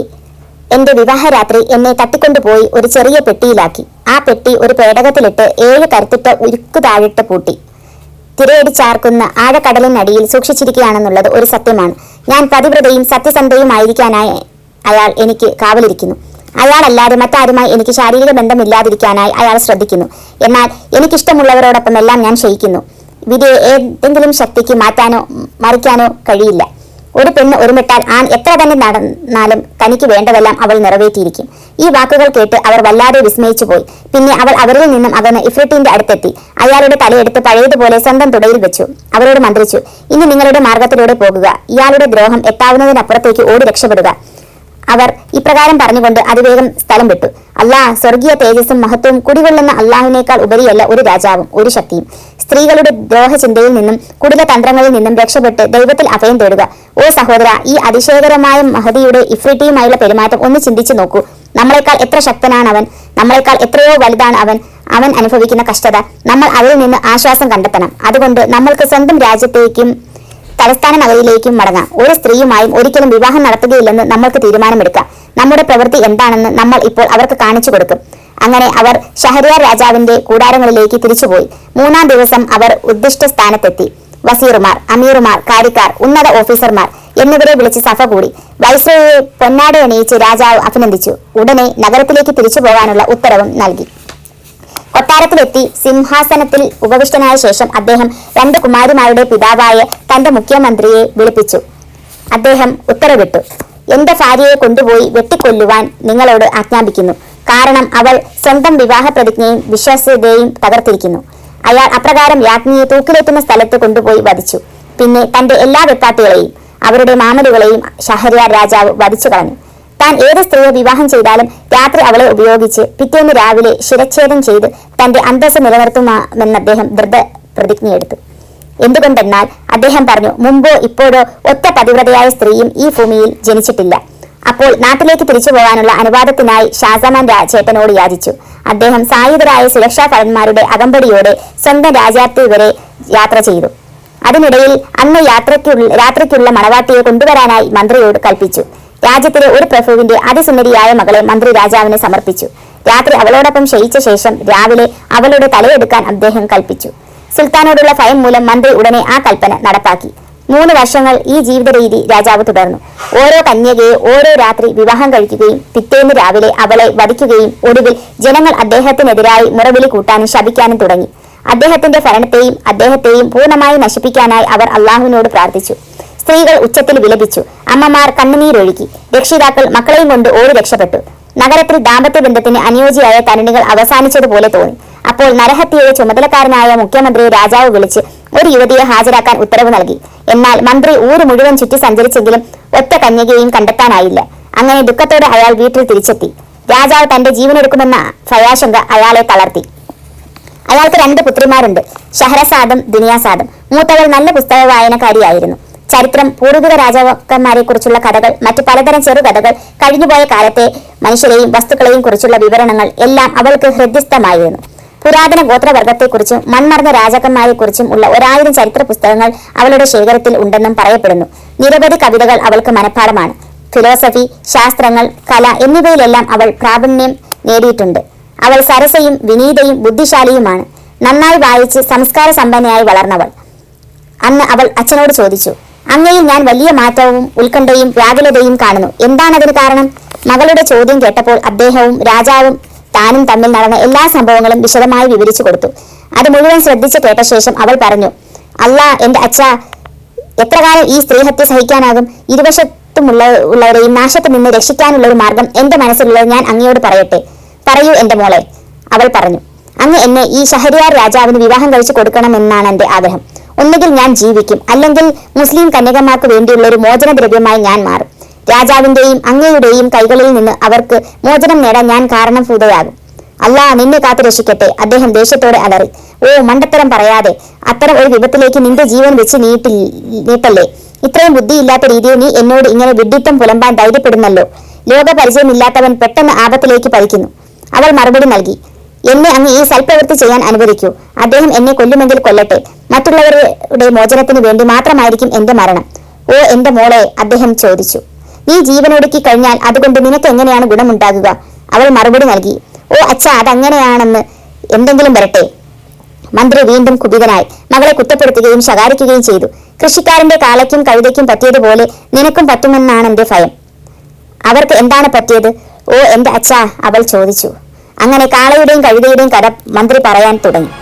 എന്റെ വിവാഹരാത്രി എന്നെ തട്ടിക്കൊണ്ടുപോയി ഒരു ചെറിയ പെട്ടിയിലാക്കി. ആ പെട്ടി ഒരു പേടകത്തിലിട്ട് ഏഴ് കരുത്തിട്ട ഉരുക്കു താഴിട്ട് പൂട്ടി. തിരയടിച്ചാർക്കുന്ന ആഴക്കടലിനടിയിൽ സൂക്ഷിച്ചിരിക്കുകയാണെന്നുള്ളത് ഒരു സത്യമാണ്. ഞാൻ പതിവ്രതയും സത്യസന്ധയുമായിരിക്കാനായി അയാൾ എനിക്ക് കാവലിരിക്കുന്നു. അയാളല്ലാതെ മറ്റാരുമായി എനിക്ക് ശാരീരിക ബന്ധമില്ലാതിരിക്കാനായി അയാൾ ശ്രദ്ധിക്കുന്നു. എന്നാൽ എനിക്കിഷ്ടമുള്ളവരോടൊപ്പം എല്ലാം ഞാൻ ക്ഷയിക്കുന്നു. വിധിയെ ഏതെങ്കിലും ശക്തിക്ക് മാറ്റാനോ മറിക്കാനോ കഴിയില്ല. ഒരു പെണ്ണ് ഒരുമിട്ടാൽ ആൺ എത്ര തന്നെ നടന്നാലും തനിക്ക് വേണ്ടതെല്ലാം അവൾ നിറവേറ്റിയിരിക്കും. ഈ വാക്കുകൾ കേട്ട് അവർ വല്ലാതെ വിസ്മയിച്ചു പോയി. പിന്നെ അവൾ അവരിൽ നിന്നും അകന്ന് ഇഫ്രിട്ടിന്റെ അടുത്തെത്തി. അയാളുടെ തലയെടുത്ത് പഴയതുപോലെ സ്വന്തം തുടയിൽ വെച്ചു. അവരോട് മന്ത്രിച്ചു ഇനി നിങ്ങളുടെ മാർഗത്തിലൂടെ പോകുക. ഇയാളുടെ ദ്രോഹം എത്താവുന്നതിനപ്പുറത്തേക്ക് ഓടി രക്ഷപ്പെടുക. അവർ ഇപ്രകാരം പറഞ്ഞുകൊണ്ട് അതിവേഗം സ്ഥലം വിട്ടു. അള്ളാഹ് സ്വർഗീയ തേജസ്സും മഹത്വവും കുടികൊള്ളുന്ന അള്ളാഹുവിനേക്കാൾ ഉപരിയല്ല ഒരു രാജാവും ഒരു ശക്തിയും. സ്ത്രീകളുടെ ദ്രോഹചിന്തയിൽ നിന്നും കുടില തന്ത്രങ്ങളിൽ നിന്നും രക്ഷപ്പെട്ട് ദൈവത്തിൽ അഭയം തേടുക. ഓ സഹോദര ഈ അതിശയകരമായ മഹതിയുടെ ഇഫ്രിറ്റിയുമായുള്ള പെരുമാറ്റം ഒന്ന് ചിന്തിച്ചു നോക്കൂ. നമ്മളെക്കാൾ എത്ര ശക്തനാണ് അവൻ? നമ്മളെക്കാൾ എത്രയോ വലുതാണ് അവൻ? അവൻ അനുഭവിക്കുന്ന കഷ്ടത. നമ്മൾ അതിൽ നിന്ന് ആശ്വാസം കണ്ടെത്തണം. അതുകൊണ്ട് നമ്മൾക്ക് സ്വന്തം രാജ്യത്തേക്കും തലസ്ഥാന നഗരിയിലേക്കും മടങ്ങാം. ഒരു സ്ത്രീയുമായും ഒരിക്കലും വിവാഹം നടത്തുകയില്ലെന്ന് നമ്മൾക്ക് തീരുമാനമെടുക്കാം. നമ്മുടെ പ്രവൃത്തി എന്താണെന്ന് നമ്മൾ ഇപ്പോൾ അവർക്ക് കാണിച്ചു കൊടുക്കും. അങ്ങനെ അവർ ഷഹരിയാർ രാജാവിന്റെ കൂടാരങ്ങളിലേക്ക് തിരിച്ചുപോയി. മൂന്നാം ദിവസം അവർ ഉദ്ദിഷ്ട സ്ഥാനത്തെത്തി. വസീറുമാർ അമീറുമാർ കാര്യക്കാർ ഉന്നത ഓഫീസർമാർ എന്നിവരെ വിളിച്ച് സഭ കൂടി. വൈസ്രോയെ പൊന്നാട അണിയിച്ച് രാജാവ് അഭിനന്ദിച്ചു. ഉടനെ നഗരത്തിലേക്ക് തിരിച്ചു പോകാനുള്ള ഉത്തരവും നൽകി. കൊട്ടാരത്തിലെത്തി സിംഹാസനത്തിൽ ഉപവിഷ്ടനായ ശേഷം അദ്ദേഹം രണ്ട് കുമാരിമാരുടെ പിതാവായ തന്റെ മുഖ്യമന്ത്രിയെ വിളിപ്പിച്ചു. അദ്ദേഹം ഉത്തരവിട്ടു. എന്റെ ഭാര്യയെ കൊണ്ടുപോയി വെട്ടിക്കൊല്ലുവാൻ നിങ്ങളോട് ആജ്ഞാപിക്കുന്നു. കാരണം അവൾ സ്വന്തം വിവാഹ പ്രതിജ്ഞയും വിശ്വാസ്യതയും തകർത്തിരിക്കുന്നു. അയാൾ അപ്രകാരം രാജ്ഞിയെ തൂക്കിലെത്തുന്ന സ്ഥലത്ത് കൊണ്ടുപോയി വധിച്ചു. പിന്നെ തന്റെ എല്ലാ വെപ്പാട്ടികളെയും അവരുടെ മാമലുകളെയും ഷഹരിയാർ രാജാവ് വധിച്ചു കളഞ്ഞു. താൻ ഏത് സ്ത്രീയെ വിവാഹം ചെയ്താലും രാത്രി അവളെ ഉപയോഗിച്ച് പിറ്റേന്ന് രാവിലെ ശിരച്ഛേദം ചെയ്ത് തന്റെ അന്തസ്സ് നിലനിർത്തുമെന്ന് അദ്ദേഹം ദൃഢ പ്രതിജ്ഞയെടുത്തു. എന്തുകൊണ്ടെന്നാൽ അദ്ദേഹം പറഞ്ഞു മുമ്പോ ഇപ്പോഴോ ഒറ്റ പതിവ്രതയായ സ്ത്രീയും ഈ ഭൂമിയിൽ ജനിച്ചിട്ടില്ല. അപ്പോൾ നാട്ടിലേക്ക് തിരിച്ചു പോകാനുള്ള അനുവാദത്തിനായി ഷാസമാൻ ചേട്ടനോട് യാചിച്ചു. അദ്ദേഹം സായുധരായ സുരക്ഷാ ഫലന്മാരുടെ അകമ്പടിയോടെ സ്വന്തം രാജാത്തി വരെ യാത്ര ചെയ്തു. അതിനിടയിൽ അന്ന് യാത്രയ്ക്കുള്ള രാത്രിക്കുള്ള മണവാട്ടിയെ കൊണ്ടുവരാനായി മന്ത്രിയോട് കൽപ്പിച്ചു. രാജ്യത്തിലെ ഒരു പ്രഭുവിന്റെ അതിസുന്ദരിയായ മകളെ മന്ത്രി രാജാവിന് സമർപ്പിച്ചു. രാത്രി അവളോടൊപ്പം ശയിച്ച ശേഷം രാവിലെ അവളുടെ തലയെടുക്കാൻ അദ്ദേഹം കൽപ്പിച്ചു. സുൽത്താനോടുള്ള ഭയം മൂലം മന്ത്രി ഉടനെ ആ കൽപ്പന നടപ്പാക്കി. മൂന്ന് വർഷങ്ങൾ ഈ ജീവിത രീതി രാജാവ് തുടർന്നു. ഓരോ കന്യകയെ ഓരോ രാത്രി വിവാഹം കഴിക്കുകയും പിറ്റേന്ന് രാവിലെ അവളെ വധിക്കുകയും ഒടുവിൽ ജനങ്ങൾ അദ്ദേഹത്തിനെതിരായി മുറവിളി കൂട്ടാനും ശപിക്കാനും തുടങ്ങി. അദ്ദേഹത്തിന്റെ ഭരണത്തെയും അദ്ദേഹത്തെയും പൂർണമായി നശിപ്പിക്കാനായി അവർ അള്ളാഹുവിനോട് പ്രാർത്ഥിച്ചു. സ്ത്രീകൾ ഉച്ചത്തിൽ വിലപിച്ചു. അമ്മമാർ കണ്ണുനീരൊഴുക്കി രക്ഷിതാക്കൾ മക്കളെയും കൊണ്ട് ഓടി രക്ഷപ്പെട്ടു. നഗരത്തിൽ ദാമ്പത്യ ബന്ധത്തിന് അനുയോജ്യമായ തരുണികൾ അവസാനിച്ചതുപോലെ തോന്നി. അപ്പോൾ നരഹത്യയുടെ ചുമതലക്കാരനായ മുഖ്യമന്ത്രി രാജാവ് വിളിച്ച് ഒരു യുവതിയെ ഹാജരാക്കാൻ ഉത്തരവ് നൽകി. എന്നാൽ മന്ത്രി ഊര് മുഴുവൻ ചുറ്റി സഞ്ചരിച്ചെങ്കിലും ഒറ്റ കന്യകയും കണ്ടെത്താനായില്ല. അങ്ങനെ ദുഃഖത്തോടെ അയാൾ വീട്ടിൽ തിരിച്ചെത്തി. രാജാവ് തന്റെ ജീവനെടുക്കുമെന്ന ഭയാശങ്ക അയാളെ തളർത്തി. അയാൾക്ക് രണ്ട് പുത്രിമാരുണ്ട്. ഷഹരസാദും ദുനിയാസാദും. മൂത്തവൾ നല്ല പുസ്തക വായനക്കാരിയായിരുന്നു ചരിത്രം പൂർവിക രാജാക്കന്മാരെ കുറിച്ചുള്ള കഥകൾ മറ്റു പലതരം ചെറുകഥകൾ കഴിഞ്ഞുപോയ കാലത്തെ മനുഷ്യരെയും വസ്തുക്കളെയും കുറിച്ചുള്ള വിവരണങ്ങൾ എല്ലാം അവൾക്ക് ഹൃദ്യസ്ഥമായിരുന്നു. പുരാതന ഗോത്രവർഗത്തെക്കുറിച്ചും മൺമറഞ്ഞ രാജാക്കന്മാരെക്കുറിച്ചും ഉള്ള ഒരായിരം ചരിത്ര പുസ്തകങ്ങൾ അവളുടെ ശേഖരത്തിൽ ഉണ്ടെന്നും പറയപ്പെടുന്നു. നിരവധി കവിതകൾ അവൾക്ക് മനഃപ്പാടമാണ് ഫിലോസഫി ശാസ്ത്രങ്ങൾ കല എന്നിവയിലെല്ലാം അവൾ പ്രാവീണ്യം നേടിയിട്ടുണ്ട്. അവൾ സരസയും വിനീതയും ബുദ്ധിശാലിയുമാണ്. നന്നായി വായിച്ച് സംസ്കാര സമ്പന്നയായി വളർന്നവൾ. അന്ന് അവൾ അച്ഛനോട് ചോദിച്ചു അങ്ങയിൽ ഞാൻ വലിയ മാറ്റവും ഉത്കണ്ഠയും വ്യാകുലതയും കാണുന്നു. എന്താണതിന് കാരണം? മകളുടെ ചോദ്യം കേട്ടപ്പോൾ അദ്ദേഹവും രാജാവും താനും തമ്മിൽ നടന്ന എല്ലാ സംഭവങ്ങളും വിശദമായി വിവരിച്ചു കൊടുത്തു. അത് മുഴുവൻ ശ്രദ്ധിച്ചു കേട്ട ശേഷം അവൾ പറഞ്ഞു അല്ല എന്റെ അച്ഛ എത്ര കാലം ഈ സ്ത്രീഹത്യ സഹിക്കാനാകും? ഇരുവശത്തുമുള്ള ഉള്ളവരെയും നാശത്തു നിന്ന് രക്ഷിക്കാനുള്ള ഒരു മാർഗം എന്റെ മനസ്സിലുള്ളത് ഞാൻ അങ്ങയോട് പറയട്ടെ. പറയൂ എന്റെ മോളെ അവൾ പറഞ്ഞു. അങ്ങ് എന്നെ ഈ ഷഹരിയാർ രാജാവിന് വിവാഹം കഴിച്ചു കൊടുക്കണമെന്നാണ് എന്റെ ആഗ്രഹം. ഒന്നുകിൽ ഞാൻ ജീവിക്കും അല്ലെങ്കിൽ മുസ്ലിം കന്യകമാർക്ക് വേണ്ടിയുള്ള ഒരു മോചനദ്രവ്യമായി ഞാൻ മാറും. രാജാവിന്റെയും അങ്ങയുടെയും കൈകളിൽ നിന്ന് അവർക്ക് മോചനം നേടാൻ ഞാൻ കാരണം ഭൂതയാകും. അല്ലാ നിന്നെ കാത്തു രക്ഷിക്കട്ടെ അദ്ദേഹം ദേഷ്യത്തോടെ അലറി. ഓ മണ്ടത്തരം പറയാതെ അത്തരം ഒരു വിപത്തിലേക്ക് നിന്റെ ജീവൻ വെച്ച് നീട്ടി നീട്ടല്ലേ? ഇത്രയും ബുദ്ധിയില്ലാത്ത രീതിയിൽ നീ എന്നോട് ഇങ്ങനെ വിഡിത്തം പുലമ്പാൻ ധൈര്യപ്പെടുന്നല്ലോ. ലോക പരിചയമില്ലാത്തവൻ പെട്ടെന്ന് ആപത്തിലേക്ക് പതിക്കുന്നു. അവൾ മറുപടി നൽകി. എന്നെ അങ്ങ് ഈ സൽപ്രവൃത്തി ചെയ്യാൻ അനുവദിക്കൂ. അദ്ദേഹം എന്നെ കൊല്ലുമെങ്കിൽ കൊല്ലട്ടെ. മറ്റുള്ളവരുടെ മോചനത്തിന് വേണ്ടി മാത്രമായിരിക്കും എന്റെ മരണം. ഓ എന്റെ മോളെ അദ്ദേഹം ചോദിച്ചു. നീ ജീവനൊടുക്കി കഴിഞ്ഞാൽ അതുകൊണ്ട് നിനക്ക് എങ്ങനെയാണ് ഗുണമുണ്ടാകുക? അവൾ മറുപടി നൽകി. ഓ അച്ഛ അതങ്ങനെയാണെന്ന് എന്തെങ്കിലും വരട്ടെ. മന്ത്രി വീണ്ടും കുപിതനായി. മകളെ കുറ്റപ്പെടുത്തുകയും ശകാരിക്കുകയും ചെയ്തു. കൃഷിക്കാരന്റെ കാളയ്ക്കും കഴുതയ്ക്കും പറ്റിയതുപോലെ നിനക്കും പറ്റുമെന്നാണ് എന്റെ ഭയം. അവർക്ക് എന്താണ് പറ്റിയത്? ഓ എന്റെ അച്ഛ അവൾ ചോദിച്ചു. അങ്ങനെ കാളയുടെയും കഴുതയുടെയും കര മന്ത്രി പറയാൻ തുടങ്ങി.